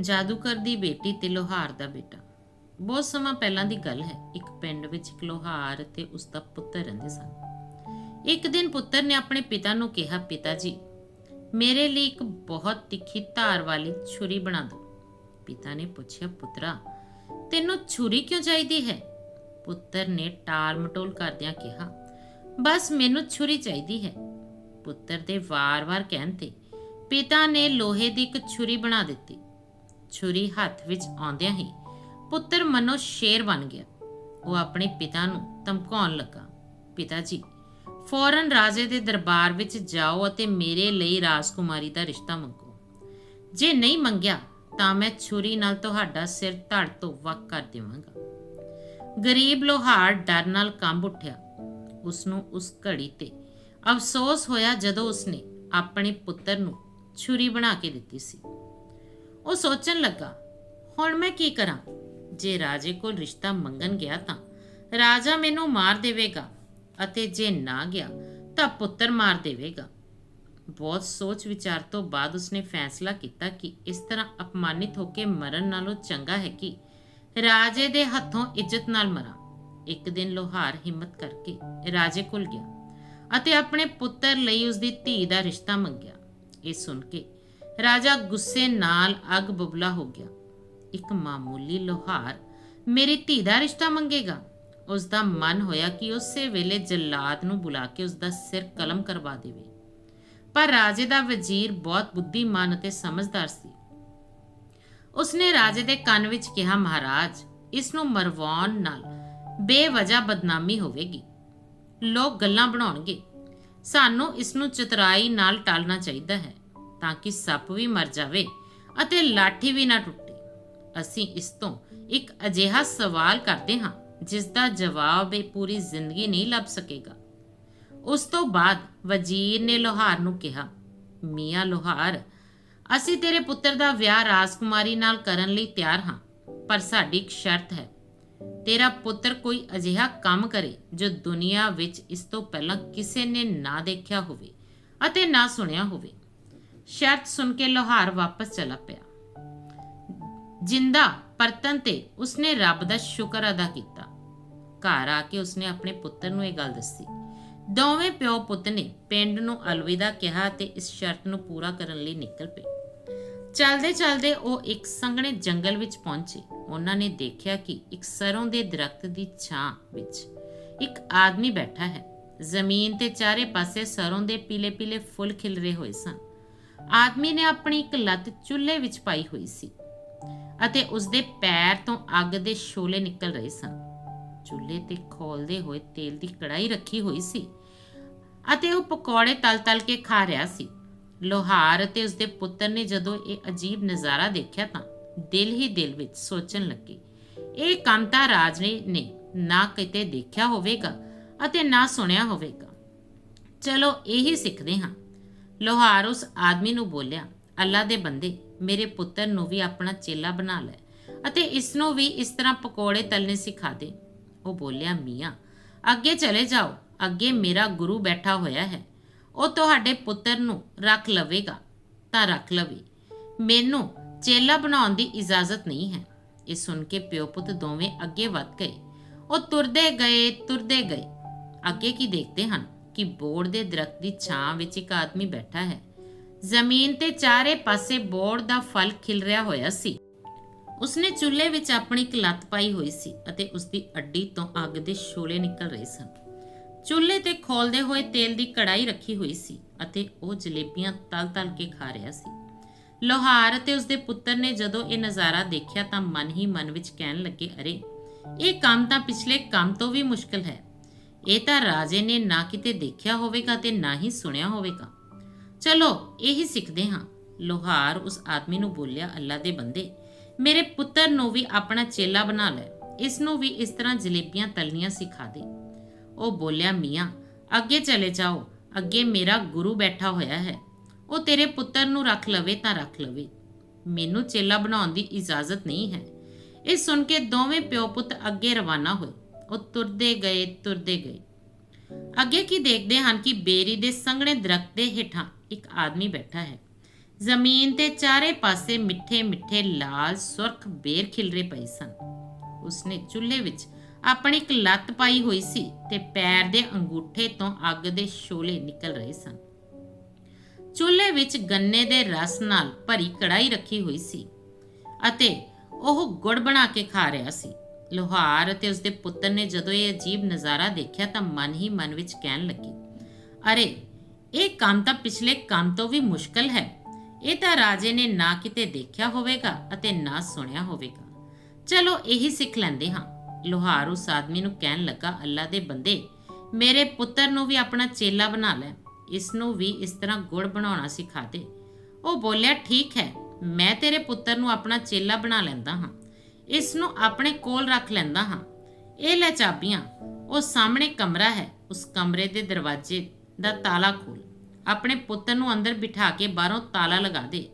ਜਾਦੂਕਰ ਦੀ ਬੇਟੀ ਤੇ ਲੋਹਾਰ ਦਾ ਬੇਟਾ। ਬਹੁਤ ਸਮਾਂ ਪਹਿਲਾਂ ਦੀ ਗੱਲ ਹੈ, ਇੱਕ ਪਿੰਡ ਵਿੱਚ ਇੱਕ ਲੋਹਾਰ ਤੇ ਉਸ ਦਾ ਪੁੱਤਰ ਰਹਿੰਦੇ ਸਨ। ਇੱਕ ਦਿਨ ਪੁੱਤਰ ਨੇ ਆਪਣੇ ਪਿਤਾ ਨੂੰ ਕਿਹਾ, ਪਿਤਾ ਜੀ, ਮੇਰੇ ਲਈ ਇੱਕ ਬਹੁਤ ਤਿੱਖੀ ਧਾਰ ਵਾਲੀ ਛੁਰੀ ਬਣਾ ਦਿਓ। ਪਿਤਾ ਨੇ ਪੁੱਛਿਆ, ਪੁੱਤਰਾ, ਤੈਨੂੰ ਛੁਰੀ ਕਿਉਂ ਚਾਹੀਦੀ ਹੈ? ਪੁੱਤਰ ਨੇ ਟਾਲ ਮਟੋਲ ਕਰਦਿਆਂ ਕਿਹਾ, ਬਸ ਮੈਨੂੰ ਛੁਰੀ ਚਾਹੀਦੀ ਹੈ। ਪੁੱਤਰ ਦੇ ਵਾਰ-ਵਾਰ ਕਹਿਣ ਤੇ ਪਿਤਾ ਨੇ ਲੋਹੇ ਦੀ ਇੱਕ ਛੁਰੀ ਬਣਾ ਦਿੱਤੀ। ਛੁਰੀ ਹੱਥ ਵਿੱਚ ਆਉਂਦਿਆਂ ਹੀ ਪੁੱਤਰ ਮਨੋ ਸ਼ੇਰ ਬਣ ਗਿਆ। ਉਹ ਆਪਣੇ ਪਿਤਾ ਨੂੰ ਧਮਕਾਉਣ ਲੱਗਾ। ਪਿਤਾ ਜੀ, ਫੌਰਨ ਰਾਜੇ ਦੇ ਦਰਬਾਰ ਵਿੱਚ ਜਾਓ ਅਤੇ ਮੇਰੇ ਲਈ ਰਾਜਕੁਮਾਰੀ ਦਾ ਰਿਸ਼ਤਾ ਮੰਗੋ। ਜੇ ਨਹੀਂ ਮੰਗਿਆ, ਤਾਂ ਮੈਂ ਛੁਰੀ ਨਾਲ ਤੁਹਾਡਾ ਸਿਰ ਧੜ ਤੋਂ ਵੱਖ ਕਰ ਦੇਵਾਂਗਾ। ਗਰੀਬ ਲੋਹਾਰ ਡਰ ਨਾਲ ਕੰਬ ਉੱਠਿਆ। ਉਸ ਨੂੰ ਉਸ ਘੜੀ ਤੇ ਅਫਸੋਸ ਹੋਇਆ ਜਦੋਂ ਉਸਨੇ ਆਪਣੇ ਪੁੱਤਰ ਨੂੰ ਛੁਰੀ ਬਣਾ ਕੇ ਦਿੱਤੀ ਸੀ। ਉਹ ਸੋਚਣ ਲੱਗਾ, ਹੁਣ ਮੈਂ ਕੀ ਕਰਾਂ? ਜੇ ਰਾਜੇ ਕੋਲ ਰਿਸ਼ਤਾ ਮੰਗਣ ਗਿਆ ਤਾਂ, ਰਾਜਾ ਮੈਨੂੰ ਮਾਰ ਦੇਵੇਗਾ ਅਤੇ ਜੇ ਨਾ ਗਿਆ ਤਾਂ ਪੁੱਤਰ ਮਾਰ ਦੇਵੇਗਾ। ਬਹੁਤ ਸੋਚ ਵਿਚਾਰ ਤੋਂ ਬਾਅਦ ਉਸਨੇ ਫੈਸਲਾ ਕੀਤਾ ਕਿ ਇਸ ਤਰ੍ਹਾਂ ਅਪਮਾਨਿਤ ਹੋ ਕੇ ਮਰਨ ਨਾਲੋਂ ਚੰਗਾ ਹੈ ਕਿ ਰਾਜੇ ਦੇ ਹੱਥੋਂ ਇੱਜ਼ਤ ਨਾਲ ਮਰਾਂ। ਇੱਕ ਦਿਨ ਲੋਹਾਰ ਹਿੰਮਤ ਕਰਕੇ ਰਾਜੇ ਕੋਲ ਗਿਆ ਅਤੇ ਆਪਣੇ ਪੁੱਤਰ ਲਈ ਉਸ ਦੀ ਧੀ ਦਾ ਰਿਸ਼ਤਾ ਮੰਗਿਆ। ਇਹ ਸੁਣ ਕੇ ਰਾਜਾ ਗੁੱਸੇ ਨਾਲ ਅੱਗ ਬਬਲਾ ਹੋ ਗਿਆ। ਇੱਕ ਮਾਮੂਲੀ ਲੋਹਾਰ ਮੇਰੀ ਧੀ ਦਾ ਰਿਸ਼ਤਾ ਮੰਗੇਗਾ। ਉਸ ਦਾ ਮਨ ਹੋਇਆ ਕਿ ਉਸੇ ਵੇਲੇ ਜਲਾਦ ਨੂੰ ਬੁਲਾ ਕੇ ਉਸ ਦਾ ਸਿਰ ਕਲਮ ਕਰਵਾ ਦੇਵੇ। ਪਰ ਰਾਜੇ ਦਾ ਵਜ਼ੀਰ ਬਹੁਤ ਬੁੱਧੀਮਾਨ ਅਤੇ ਸਮਝਦਾਰ ਸੀ। ਉਸਨੇ ਰਾਜੇ ਦੇ ਕੰਨ ਵਿੱਚ ਕਿਹਾ, ਮਹਾਰਾਜ, ਇਸ ਨੂੰ ਮਰਵਾਉਣ ਨਾਲ ਬੇਵਜ੍ਹਾ ਬਦਨਾਮੀ ਹੋਵੇਗੀ। ਲੋਕ ਗੱਲਾਂ ਬਣਾਉਣਗੇ। ਸਾਨੂੰ ਇਸ ਨੂੰ ਚਤਰਾਈ ਨਾਲ ਟਾਲਣਾ ਚਾਹੀਦਾ ਹੈ। ਤਾਂ ਕਿ ਸੱਪ ਵੀ ਮਰ ਜਾਵੇ ਅਤੇ ਲਾਠੀ ਵੀ ਨਾ ਟੁੱਟੇ। ਅਸੀਂ ਇਸ ਤੋਂ ਇੱਕ ਅਜਿਹਾ ਸਵਾਲ ਕਰਦੇ ਹਾਂ, ਜਿਸ ਦਾ ਜਵਾਬ ਇਹ ਪੂਰੀ ਜ਼ਿੰਦਗੀ ਨਹੀਂ ਲੱਭ ਸਕੇਗਾ। ਉਸ ਤੋਂ ਬਾਅਦ ਵਜ਼ੀਰ ਨੇ ਲੋਹਾਰ ਨੂੰ ਕਿਹਾ, ਮੀਆਂ ਲੋਹਾਰ, ਅਸੀਂ ਤੇਰੇ ਪੁੱਤਰ ਦਾ ਵਿਆਹ ਰਾਜਕੁਮਾਰੀ ਨਾਲ ਕਰਨ ਲਈ ਤਿਆਰ ਹਾਂ, ਪਰ ਸਾਡੀ ਇੱਕ ਸ਼ਰਤ ਹੈ। ਤੇਰਾ ਪੁੱਤਰ ਕੋਈ ਅਜਿਹਾ ਕੰਮ ਕਰੇ ਜੋ ਦੁਨੀਆ ਵਿੱਚ ਇਸ ਤੋਂ ਪਹਿਲਾਂ ਕਿਸੇ ਨੇ ਨਾ ਦੇਖਿਆ ਹੋਵੇ ਅਤੇ ਨਾ ਸੁਣਿਆ ਹੋਵੇ। ਸ਼ਰਤ ਸੁਣ ਕੇ ਲੋਹਾਰ ਵਾਪਸ ਚਲਾ ਪਿਆ। ਜਿੰਦਾ ਪਰਤਨ ਤੇ ਉਸਨੇ ਰੱਬ ਦਾ ਸ਼ੁਕਰ ਅਦਾ ਕੀਤਾ। ਘਰ ਆ ਕੇ ਉਸਨੇ ਆਪਣੇ ਪੁੱਤਰ ਨੂੰ ਇਹ ਗੱਲ ਦੱਸੀ। ਦੋਵੇਂ ਪਿਓ ਪੁੱਤ ਨੇ ਪਿੰਡ ਨੂੰ ਅਲਵਿਦਾ ਕਿਹਾ ਤੇ ਇਸ ਸ਼ਰਤ ਨੂੰ ਪੂਰਾ ਕਰਨ ਲਈ ਨਿਕਲ ਪਏ। ਚਲਦੇ ਚਲਦੇ ਉਹ ਇੱਕ ਸੰਘਣੇ ਜੰਗਲ ਵਿੱਚ ਪਹੁੰਚੇ। ਉਹਨਾਂ ਨੇ ਦੇਖਿਆ ਕਿ ਇੱਕ ਸਰੋਂ ਦੇ ਦਰਖਤ ਦੀ ਛਾਂ ਵਿੱਚ ਇੱਕ ਆਦਮੀ ਬੈਠਾ ਹੈ। ਜ਼ਮੀਨ ਤੇ ਚਾਰੇ ਪਾਸੇ ਸਰੋਂ ਦੇ ਪੀਲੇ-ਪੀਲੇ ਫੁੱਲ ਖਿਲ ਰਹੇ ਹੋਏ ਸਨ। ਆਦਮੀ ਨੇ ਆਪਣੀ ਇੱਕ ਲੱਤ ਚੁੱਲ੍ਹੇ ਵਿੱਚ ਪਾਈ ਹੋਈ ਸੀ ਅਤੇ ਉਸ ਦੇ ਪੈਰ ਤੋਂ ਅੱਗ ਦੇ ਸ਼ੋਲੇ ਨਿਕਲ ਰਹੇ ਸਨ। ਚੁੱਲ੍ਹੇ ਤੇ ਖੋਲਦੇ ਹੋਏ ਤੇਲ ਦੀ ਕੜਾਈ ਰੱਖੀ ਹੋਈ ਸੀ ਅਤੇ ਉਹ ਪਕੌੜੇ ਤਲ-ਤਲ ਕੇ ਖਾ ਰਿਹਾ ਸੀ। ਲੋਹਾਰ ਅਤੇ ਉਸ ਦੇ ਪੁੱਤਰ ਨੇ ਜਦੋਂ ਇਹ ਅਜੀਬ ਨਜ਼ਾਰਾ ਦੇਖਿਆ ਤਾਂ ਦਿਲ ਹੀ ਦਿਲ ਵਿੱਚ ਸੋਚਣ ਲੱਗੇ, ਇਹ ਕੰਮ ਤਾਂ ਰਾਜ ਨੇ ਨੇ ਨਾ ਕਿਤੇ ਦੇਖਿਆ ਹੋਵੇਗਾ ਅਤੇ ਨਾ ਸੁਣਿਆ ਹੋਵੇਗਾ। ਚਲੋ, ਇਹੀ ਸਿੱਖਦੇ ਹਾਂ ਲੋਹਾਰ ਉਸ ਆਦਮੀ ਨੂੰ ਬੋਲਿਆ, ਅੱਲਾ ਦੇ ਬੰਦੇ, ਮੇਰੇ ਪੁੱਤਰ ਨੂੰ ਵੀ ਆਪਣਾ ਚੇਲਾ ਬਣਾ ਲੈ ਅਤੇ ਇਸ ਨੂੰ ਵੀ ਇਸ ਤਰ੍ਹਾਂ ਪਕੌੜੇ ਤਲਨੇ ਸਿਖਾ ਦੇ। ਉਹ ਬੋਲਿਆ, ਮੀਆਂ, ਅੱਗੇ ਚਲੇ ਜਾਓ, ਅੱਗੇ ਮੇਰਾ ਗੁਰੂ ਬੈਠਾ ਹੋਇਆ ਹੈ। ਉਹ ਤੁਹਾਡੇ ਪੁੱਤਰ ਨੂੰ ਰੱਖ ਲਵੇਗਾ, ਤਾਂ ਰੱਖ ਲਵੇ। ਮੈਨੂੰ ਚੇਲਾ ਬਣਾਉਣ ਦੀ ਇਜਾਜ਼ਤ ਨਹੀਂ ਹੈ। ਇਹ ਸੁਣ ਕੇ ਪਿਓ ਪੁੱਤ ਦੋਵੇਂ ਅੱਗੇ ਵੱਧ ਗਏ। ਉਹ ਤੁਰਦੇ ਗਏ ਤੁਰਦੇ ਗਏ। ਅੱਗੇ ਕੀ ਦੇਖਦੇ ਹਨ? ਕਿ ਬੋੜ ਦੇ ਦਰਖਤ ਦੀ ਛਾਂ ਵਿੱਚ ਇੱਕ ਆਦਮੀ ਬੈਠਾ ਹੈ। ਜ਼ਮੀਨ ਤੇ ਚਾਰੇ ਪਾਸੇ ਬੋੜ ਦਾ ਫਲ ਖਿਲ ਰਿਹਾ ਹੋਇਆ ਸੀ। ਉਸਨੇ ਚੁੱਲ੍ਹੇ ਵਿੱਚ ਆਪਣੀ ਇੱਕ ਲੱਤ ਪਾਈ ਹੋਈ ਸੀ ਅਤੇ ਉਸਦੀ ਅੱਡੀ ਤੋਂ ਅੱਗ ਦੇ ਸ਼ੋਲੇ ਨਿਕਲ ਰਹੇ ਸਨ। ਚੁੱਲ੍ਹੇ ਤੇ ਖੋਲਦੇ ਹੋਏ ਤੇਲ ਦੀ ਕੜਾਈ ਰੱਖੀ ਹੋਈ ਸੀ ਅਤੇ ਉਹ ਜਲੇਬੀਆਂ ਤਲ-ਤਲ ਕੇ ਖਾ ਰਿਹਾ ਸੀ। ਲੋਹਾਰ ਅਤੇ ਉਸਦੇ ਪੁੱਤਰ ਨੇ ਜਦੋਂ ਇਹ ਨਜ਼ਾਰਾ ਦੇਖਿਆ ਤਾਂ ਮਨ ਹੀ ਮਨ ਵਿੱਚ ਕਹਿਣ ਲੱਗੇ, ਅਰੇ, ਇਹ ਕੰਮ ਤਾਂ ਪਿਛਲੇ ਕੰਮ ਤੋਂ ਵੀ ਮੁਸ਼ਕਲ ਹੈ। ਇਹ ਤਾਂ ਰਾਜੇ ਨੇ ਨਾ ਕਿਤੇ ਦੇਖਿਆ ਹੋਵੇਗਾ ਤੇ ਨਾ ਹੀ ਸੁਣਿਆ ਹੋਵੇਗਾ। ਚਲੋ, ਇਹੀ ਸਿੱਖਦੇ ਹਾਂ। ਲੋਹਾਰ ਉਸ ਆਦਮੀ ਨੂੰ ਬੋਲਿਆ, ਅੱਲਾ ਦੇ ਬੰਦੇ, ਮੇਰੇ ਪੁੱਤਰ ਨੂੰ ਵੀ ਆਪਣਾ ਚੇਲਾ ਬਣਾ ਲੈ। ਇਸ ਨੂੰ ਵੀ ਇਸ ਤਰ੍ਹਾਂ ਜਲੇਬੀਆਂ ਤਲਨੀਆਂ ਸਿਖਾ ਦੇ। ਉਹ ਬੋਲਿਆ, ਮੀਆਂ, ਅੱਗੇ ਚਲੇ ਜਾਓ, ਅੱਗੇ ਮੇਰਾ ਗੁਰੂ ਬੈਠਾ ਹੋਇਆ ਹੈ। ਉਹ ਤੇਰੇ ਪੁੱਤਰ ਨੂੰ ਰੱਖ ਲਵੇ ਤਾਂ ਰੱਖ ਲਵੇ। ਮੈਨੂੰ ਚੇਲਾ ਬਣਾਉਣ ਦੀ ਇਜਾਜ਼ਤ ਨਹੀਂ ਹੈ। ਇਹ ਸੁਣ ਕੇ ਦੋਵੇਂ ਪਿਓ ਪੁੱਤ ਅੱਗੇ ਰਵਾਨਾ ਹੋਏ। ਉਹ ਤੁਰਦੇ ਗਏ ਤੁਰਦੇ ਗਏ। ਅੱਗੇ ਕੀ ਦੇਖਦੇ ਹਨ ਕਿ ਬੇਰੀ ਦੇ ਸੰਘਣੇ ਦਰਖਤ ਦੇ ਹੇਠਾਂ ਇੱਕ ਆਦਮੀ ਬੈਠਾ ਹੈ। ਜ਼ਮੀਨ ਤੇ ਚਾਰੇ ਪਾਸੇ ਮਿੱਠੇ ਮਿੱਠੇ ਲਾਲ ਸੁਰਖ ਬੇਰ ਖਿਲਰੇ ਪਏ ਸਨ। ਉਸਨੇ ਚੁੱਲ੍ਹੇ ਵਿੱਚ ਆਪਣੀ ਇੱਕ ਲੱਤ ਪਾਈ ਹੋਈ ਸੀ ਤੇ ਪੈਰ ਦੇ ਅੰਗੂਠੇ ਤੋਂ ਅੱਗ ਦੇ ਸ਼ੋਲੇ ਨਿਕਲ ਰਹੇ ਸਨ। ਚੁੱਲ੍ਹੇ ਵਿੱਚ ਗੰਨੇ ਦੇ ਰਸ ਨਾਲ ਭਰੀ ਕੜਾਈ ਰੱਖੀ ਹੋਈ ਸੀ ਅਤੇ ਉਹ ਗੁੜ ਬਣਾ ਕੇ ਖਾ ਰਿਹਾ ਸੀ। ਲੋਹਾਰ ਅਤੇ ਉਸਦੇ ਪੁੱਤਰ ਨੇ ਜਦੋਂ ਇਹ ਅਜੀਬ ਨਜ਼ਾਰਾ ਦੇਖਿਆ ਤਾਂ ਮਨ ਹੀ ਮਨ ਵਿੱਚ ਕਹਿਣ ਲੱਗੇ, ਅਰੇ, ਇਹ ਕੰਮ ਤਾਂ ਪਿਛਲੇ ਕੰਮ ਤੋਂ ਵੀ ਮੁਸ਼ਕਲ ਹੈ। ਇਹ ਤਾਂ ਰਾਜੇ ਨੇ ਨਾ ਕਿਤੇ ਦੇਖਿਆ ਹੋਵੇਗਾ ਅਤੇ ਨਾ ਸੁਣਿਆ ਹੋਵੇਗਾ। ਚਲੋ, ਇਹੀ ਸਿੱਖ ਲੈਂਦੇ ਹਾਂ। ਲੋਹਾਰ ਉਸ ਆਦਮੀ ਨੂੰ ਕਹਿਣ ਲੱਗਾ, ਅੱਲਾ ਦੇ ਬੰਦੇ, ਮੇਰੇ ਪੁੱਤਰ ਨੂੰ ਵੀ ਆਪਣਾ ਚੇਲਾ ਬਣਾ ਲੈ। ਇਸ ਨੂੰ ਵੀ ਇਸ ਤਰ੍ਹਾਂ ਗੁੜ ਬਣਾਉਣਾ ਸਿਖਾ ਦੇ। ਉਹ ਬੋਲਿਆ, ਠੀਕ ਹੈ, ਮੈਂ ਤੇਰੇ ਪੁੱਤਰ ਨੂੰ ਆਪਣਾ ਚੇਲਾ ਬਣਾ ਲੈਂਦਾ ਹਾਂ। ਇਸ ਨੂੰ ਆਪਣੇ ਕੋਲ ਰੱਖ ਲੈਂਦਾ ਹਾਂ। ਇਹ ਲੈ ਚਾਬੀਆਂ, ਉਹ ਸਾਹਮਣੇ ਕਮਰਾ ਹੈ, ਉਸ ਕਮਰੇ ਦੇ ਦਰਵਾਜ਼ੇ ਦਾ ਤਾਲਾ ਖੋਲ। ਆਪਣੇ ਪੁੱਤਰ ਨੂੰ ਅੰਦਰ ਬਿਠਾ ਕੇ ਬਾਹਰੋਂ ਤਾਲਾ ਲਗਾ ਦੇ।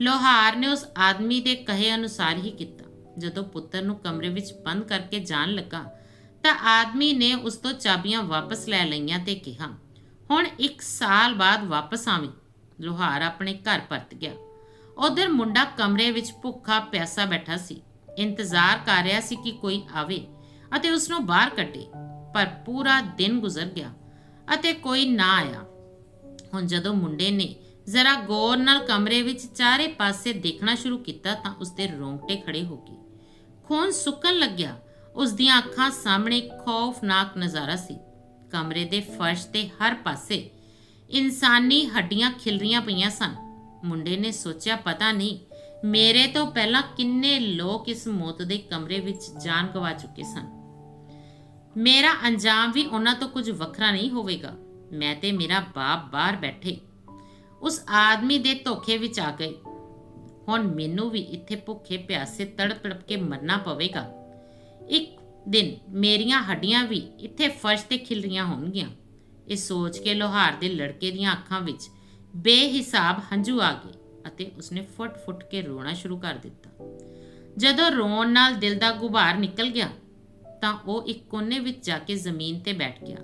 ਲੋਹਾਰ ਨੇ ਉਸ ਆਦਮੀ ਦੇ ਕਹੇ ਅਨੁਸਾਰ ਹੀ ਕੀਤਾ। ਜਦੋਂ ਪੁੱਤਰ ਨੂੰ ਕਮਰੇ ਵਿੱਚ ਬੰਦ ਕਰਕੇ ਜਾਣ ਲੱਗਾ, ਤਾਂ ਆਦਮੀ ਨੇ ਉਸ ਤੋਂ ਚਾਬੀਆਂ ਵਾਪਸ ਲੈ ਲਈਆਂ ਤੇ ਕਿਹਾ, ਹੁਣ 1 ਸਾਲ ਬਾਅਦ ਵਾਪਸ ਆਵੀਂ। ਲੋਹਾਰ ਆਪਣੇ ਘਰ ਪਰਤ ਗਿਆ। ਉਧਰ ਮੁੰਡਾ ਕਮਰੇ ਵਿੱਚ ਭੁੱਖਾ ਪਿਆਸਾ ਬੈਠਾ ਸੀ। ਇੰਤਜ਼ਾਰ ਕਰ ਰਿਹਾ ਸੀ ਕਿ ਕੋਈ ਆਵੇ ਅਤੇ ਉਸ ਨੂੰ ਬਾਹਰ ਕੱਢੇ। ਪਰ ਪੂਰਾ ਦਿਨ ਗੁਜ਼ਰ ਗਿਆ ਅਤੇ ਕੋਈ ਨਾ ਆਇਆ। ਹੁਣ ਜਦੋਂ ਮੁੰਡੇ ਨੇ ਜ਼ਰਾ ਗੌਰ ਨਾਲ ਕਮਰੇ ਵਿੱਚ ਚਾਰੇ ਪਾਸੇ ਦੇਖਣਾ ਸ਼ੁਰੂ ਕੀਤਾ ਤਾਂ ਉਸਦੇ ਰੋਂਗਟੇ ਖੜੇ ਹੋ ਗਏ। ਖੂਨ ਸੁੱਕਣ ਲੱਗਿਆ। ਉਸ ਦੀਆਂ ਅੱਖਾਂ ਸਾਹਮਣੇ ਖੌਫਨਾਕ ਨਜ਼ਾਰਾ ਸੀ। ਕਮਰੇ ਦੇ ਫਰਸ਼ ਤੇ ਹਰ ਪਾਸੇ ਇਨਸਾਨੀ ਹੱਡੀਆਂ ਖਿਲਰੀਆਂ ਪਈਆਂ ਸਨ। ਮੁੰਡੇ ਨੇ ਸੋਚਿਆ, ਪਤਾ ਨਹੀਂ ਮੇਰੇ ਤੋਂ ਪਹਿਲਾਂ ਕਿੰਨੇ ਲੋਕ ਇਸ ਮੌਤ ਦੇ ਕਮਰੇ ਵਿੱਚ ਜਾਨ ਗਵਾ ਚੁੱਕੇ ਸਨ? ਮੇਰਾ ਅੰਜਾਮ ਵੀ ਉਹਨਾਂ ਤੋਂ ਕੁਝ ਵੱਖਰਾ ਨਹੀਂ ਹੋਵੇਗਾ। ਮੈਂ ਤੇ ਮੇਰਾ ਬਾਪ ਬਾਹਰ ਬੈਠੇ ਉਸ ਆਦਮੀ ਦੇ ਧੋਖੇ ਵਿੱਚ ਆ ਗਏ। ਹੁਣ ਮੈਨੂੰ ਵੀ ਇੱਥੇ ਭੁੱਖੇ ਪਿਆਸੇ ਤੜਪ ਤੜਪ ਕੇ ਮਰਨਾ ਪਵੇਗਾ। ਇੱਕ ਦਿਨ ਮੇਰੀਆਂ ਹੱਡੀਆਂ ਵੀ ਇੱਥੇ ਫਰਸ਼ ਤੇ ਖਿਲ ਖਿਲਰੀਆਂ ਹੋਣਗੀਆਂ। ਇਹ ਸੋਚ ਕੇ ਲੋਹਾਰ ਦੇ ਲੜਕੇ ਦੀਆਂ ਅੱਖਾਂ ਵਿੱਚ ਬੇਹਿਸਾਬ ਹੰਝੂ ਆ ਗਏ। ਅਤੇ ਉਸਨੇ ਫੁੱਟ-ਫੁੱਟ ਕੇ ਰੋਣਾ ਸ਼ੁਰੂ ਕਰ ਦਿੱਤਾ। ਜਦੋਂ ਰੋਣ ਨਾਲ ਦਿਲ ਦਾ ਗੁਬਾਰ ਨਿਕਲ ਗਿਆ, ਤਾਂ ਉਹ ਇੱਕ ਕੋਨੇ ਵਿੱਚ ਜਾ ਕੇ ਜ਼ਮੀਨ ਤੇ ਬੈਠ ਗਿਆ।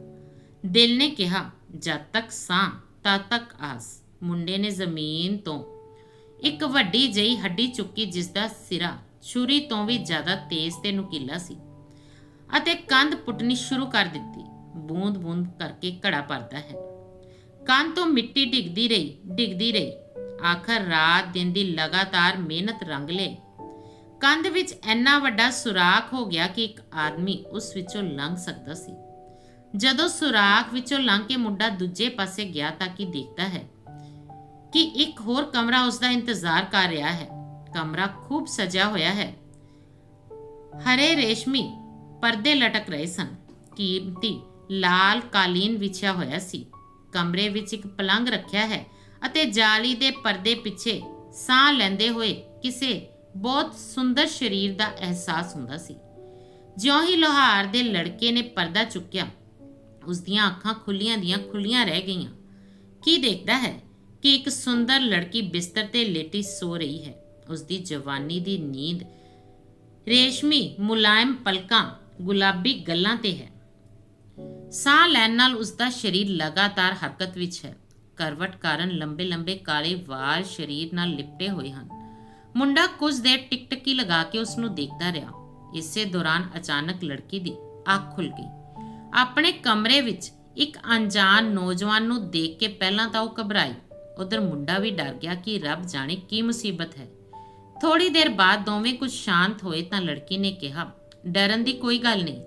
ਦਿਲ ਨੇ ਕਿਹਾ, ਜਦ ਤੱਕ ਸਾਹ ਤਦ ਤੱਕ ਆਸ। ਮੁੰਡੇ ਨੇ ਜ਼ਮੀਨ ਤੋਂ ਇੱਕ ਵੱਡੀ ਜਿਹੀ ਹੱਡੀ ਚੁੱਕੀ, ਜਿਸ ਦਾ ਸਿਰਾ ਛੁਰੀ ਤੋਂ ਵੀ ਜ਼ਿਆਦਾ ਤੇਜ਼ ਤੇ ਨੁਕੀਲਾ ਸੀ ਅਤੇ ਕੰਧ ਪੁੱਟਣੀ ਸ਼ੁਰੂ ਕਰ ਦਿੱਤੀ। ਬੂੰਦ-ਬੂੰਦ ਕਰਕੇ ਘੜਾ ਭਰਦਾ ਹੈ। ਕੰਧ ਤੋਂ ਮਿੱਟੀ ਡਿੱਗਦੀ ਰਹੀ ਡਿੱਗਦੀ ਰਹੀ। ਆਖਰ ਰਾਤ ਦਿਨ ਦੀ ਲਗਾਤਾਰ ਮਿਹਨਤ ਰੰਗ ਲੇ। ਕੰਧ ਵਿੱਚ ਇੰਨਾ ਵੱਡਾ ਸੁਰਾਖ ਹੋ ਗਿਆ ਕਿ ਇੱਕ ਆਦਮੀ ਉਸ ਵਿੱਚੋਂ ਲੰਘ ਸਕਦਾ ਸੀ। ਜਦੋਂ ਸੁਰਾਖ ਵਿੱਚੋਂ ਲੰਘ ਕੇ ਮੁੰਡਾ ਦੂਜੇ ਪਾਸੇ ਗਿਆ ਤਾਂ ਕੀ ਦੇਖਦਾ ਹੈ ਕਿ ਇੱਕ ਹੋਰ ਕਮਰਾ ਉਸ ਦਾ ਇੰਤਜ਼ਾਰ ਕਰ ਰਿਹਾ ਹੈ। ਕਮਰਾ ਖੂਬ ਸਜਿਆ ਹੋਇਆ ਹੈ। ਹਰੇ ਰੇਸ਼ਮੀ ਪਰਦੇ ਲਟਕ ਰਹੇ ਸਨ। ਕੀਮਤੀ, ਲਾਲ ਕਾਲੀਨ ਵਿਛਿਆ ਹੋਇਆ ਸੀ। ਕਮਰੇ ਵਿੱਚ ਇੱਕ ਪਲੰਗ ਰੱਖਿਆ ਹੈ। ਅਤੇ ਜਾਲੀ ਦੇ ਪਰਦੇ ਪਿੱਛੇ ਸਾਹ ਲੈਂਦੇ ਹੋਏ ਕਿਸੇ ਬਹੁਤ ਸੁੰਦਰ ਸਰੀਰ ਦਾ ਅਹਿਸਾਸ ਹੁੰਦਾ ਸੀ। ਜਿਉਂ ਹੀ ਲੋਹਾਰ ਦੇ ਲੜਕੇ ਨੇ ਪਰਦਾ ਚੁੱਕਿਆ ਉਸ ਦੀਆਂ ਅੱਖਾਂ ਖੁੱਲੀਆਂ ਦੀਆਂ ਖੁੱਲੀਆਂ ਰਹਿ ਗਈਆਂ। ਕੀ ਦੇਖਦਾ ਹੈ ਕਿ ਇੱਕ ਸੁੰਦਰ ਲੜਕੀ ਬਿਸਤਰ ਤੇ ਲੇਟੀ ਸੋ ਰਹੀ ਹੈ? ਉਸ ਦੀ ਜਵਾਨੀ ਦੀ ਨੀਂਦ ਰੇਸ਼ਮੀ, ਮੁਲਾਇਮ ਪਲਕਾਂ, ਗੁਲਾਬੀ ਗੱਲਾਂ ਤੇ ਹੈ। ਸਾਹ ਲੈਣ ਨਾਲ ਉਸ ਦਾ ਸਰੀਰ ਲਗਾਤਾਰ ਹਰਕਤ ਵਿੱਚ ਹੈ। ਕਰਵਟ ਕਾਰਨ ਲੰਬੇ ਲੰਬੇ ਕਾਲੇ ਵਾਲ ਸਰੀਰ ਨਾਲ ਲਿਪਟੇ ਹੋਏ ਹਨ। ਮੁੰਡਾ ਕੁਝ ਦੇਰ ਟਿਕਟਕੀ ਲਗਾ ਕੇ ਉਸ ਨੂੰ ਦੇਖਦਾ ਰਿਹਾ। ਇਸੇ ਦੌਰਾਨ ਅਚਾਨਕ ਲੜਕੀ ਦੀ ਅੱਖ ਖੁੱਲ ਗਈ। ਆਪਣੇ ਕਮਰੇ ਵਿੱਚ ਇੱਕ ਅਣਜਾਣ ਨੌਜਵਾਨ ਨੂੰ ਦੇਖ ਕੇ ਪਹਿਲਾਂ ਤਾਂ ਉਹ ਘਬਰਾਈ। ਉਧਰ ਮੁੰਡਾ ਵੀ ਡਰ ਗਿਆ ਕਿ ਰੱਬ ਜਾਣੇ ਕੀ ਮੁਸੀਬਤ ਹੈ। ਥੋੜੀ ਦੇਰ ਬਾਅਦ ਦੋਵੇਂ ਕੁਝ ਸ਼ਾਂਤ ਹੋਏ ਤਾਂ ਲੜਕੀ ਨੇ ਕਿਹਾ, ਡਰਨ ਦੀ ਕੋਈ ਗੱਲ ਨਹੀਂ।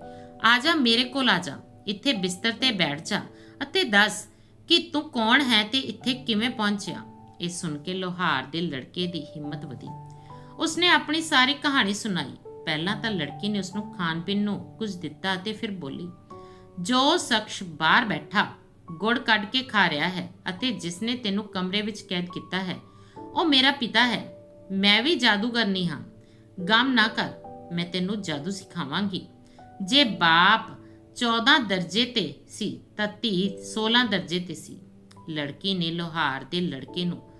ਆ ਜਾ ਮੇਰੇ ਕੋਲ ਆ ਜਾ। ਇੱਥੇ ਬਿਸਤਰ ਤੇ ਬੈਠ ਜਾ ਅਤੇ ਦੱਸ ਕਿ ਤੂੰ ਕੌਣ ਹੈ ਤੇ ਇੱਥੇ ਕਿਵੇਂ ਪਹੁੰਚਿਆ? ਇਹ ਸੁਣ ਕੇ ਲੋਹਾਰ ਦੇ ਲੜਕੇ ਦੀ ਹਿੰਮਤ ਵਧੀ। ਉਸਨੇ ਆਪਣੀ ਸਾਰੀ ਕਹਾਣੀ ਸੁਣਾਈ। ਪਹਿਲਾਂ ਤਾਂ ਲੜਕੀ ਨੇ ਉਸਨੂੰ ਖਾਣ ਪੀਣ ਨੂੰ ਕੁਝ ਦਿੱਤਾ ਤੇ ਫਿਰ ਬੋਲੀ, ਜੋ ਸ਼ਖਸ ਬਾਹਰ ਬੈਠਾ, ਗੁੜ ਕੱਢ ਕੇ ਖਾ ਰਿਹਾ ਹੈ ਅਤੇ ਜਿਸ ਨੇ ਤੈਨੂੰ ਕਮਰੇ ਵਿੱਚ ਕੈਦ ਕੀਤਾ ਹੈ, ਉਹ ਮੇਰਾ ਪਿਤਾ ਹੈ। ਮੈਂ ਵੀ ਜਾਦੂਗਰਨੀ ਹਾਂ। ਗਮ ਨਾ ਕਰ, ਮੈਂ ਤੈਨੂੰ ਜਾਦੂ ਸਿਖਾਵਾਂਗੀ। ਜੇ ਬਾਪ 14 ਦਰਜੇ ਤੇ ਸੀ, ਤਾਂ ਧੀ 16 ਦਰਜੇ ਤੇ ਸੀ। ਲੜਕੀ ਨੇ ਲੋਹਾਰ ਦੇ ਲੜਕੇ ਨੂੰ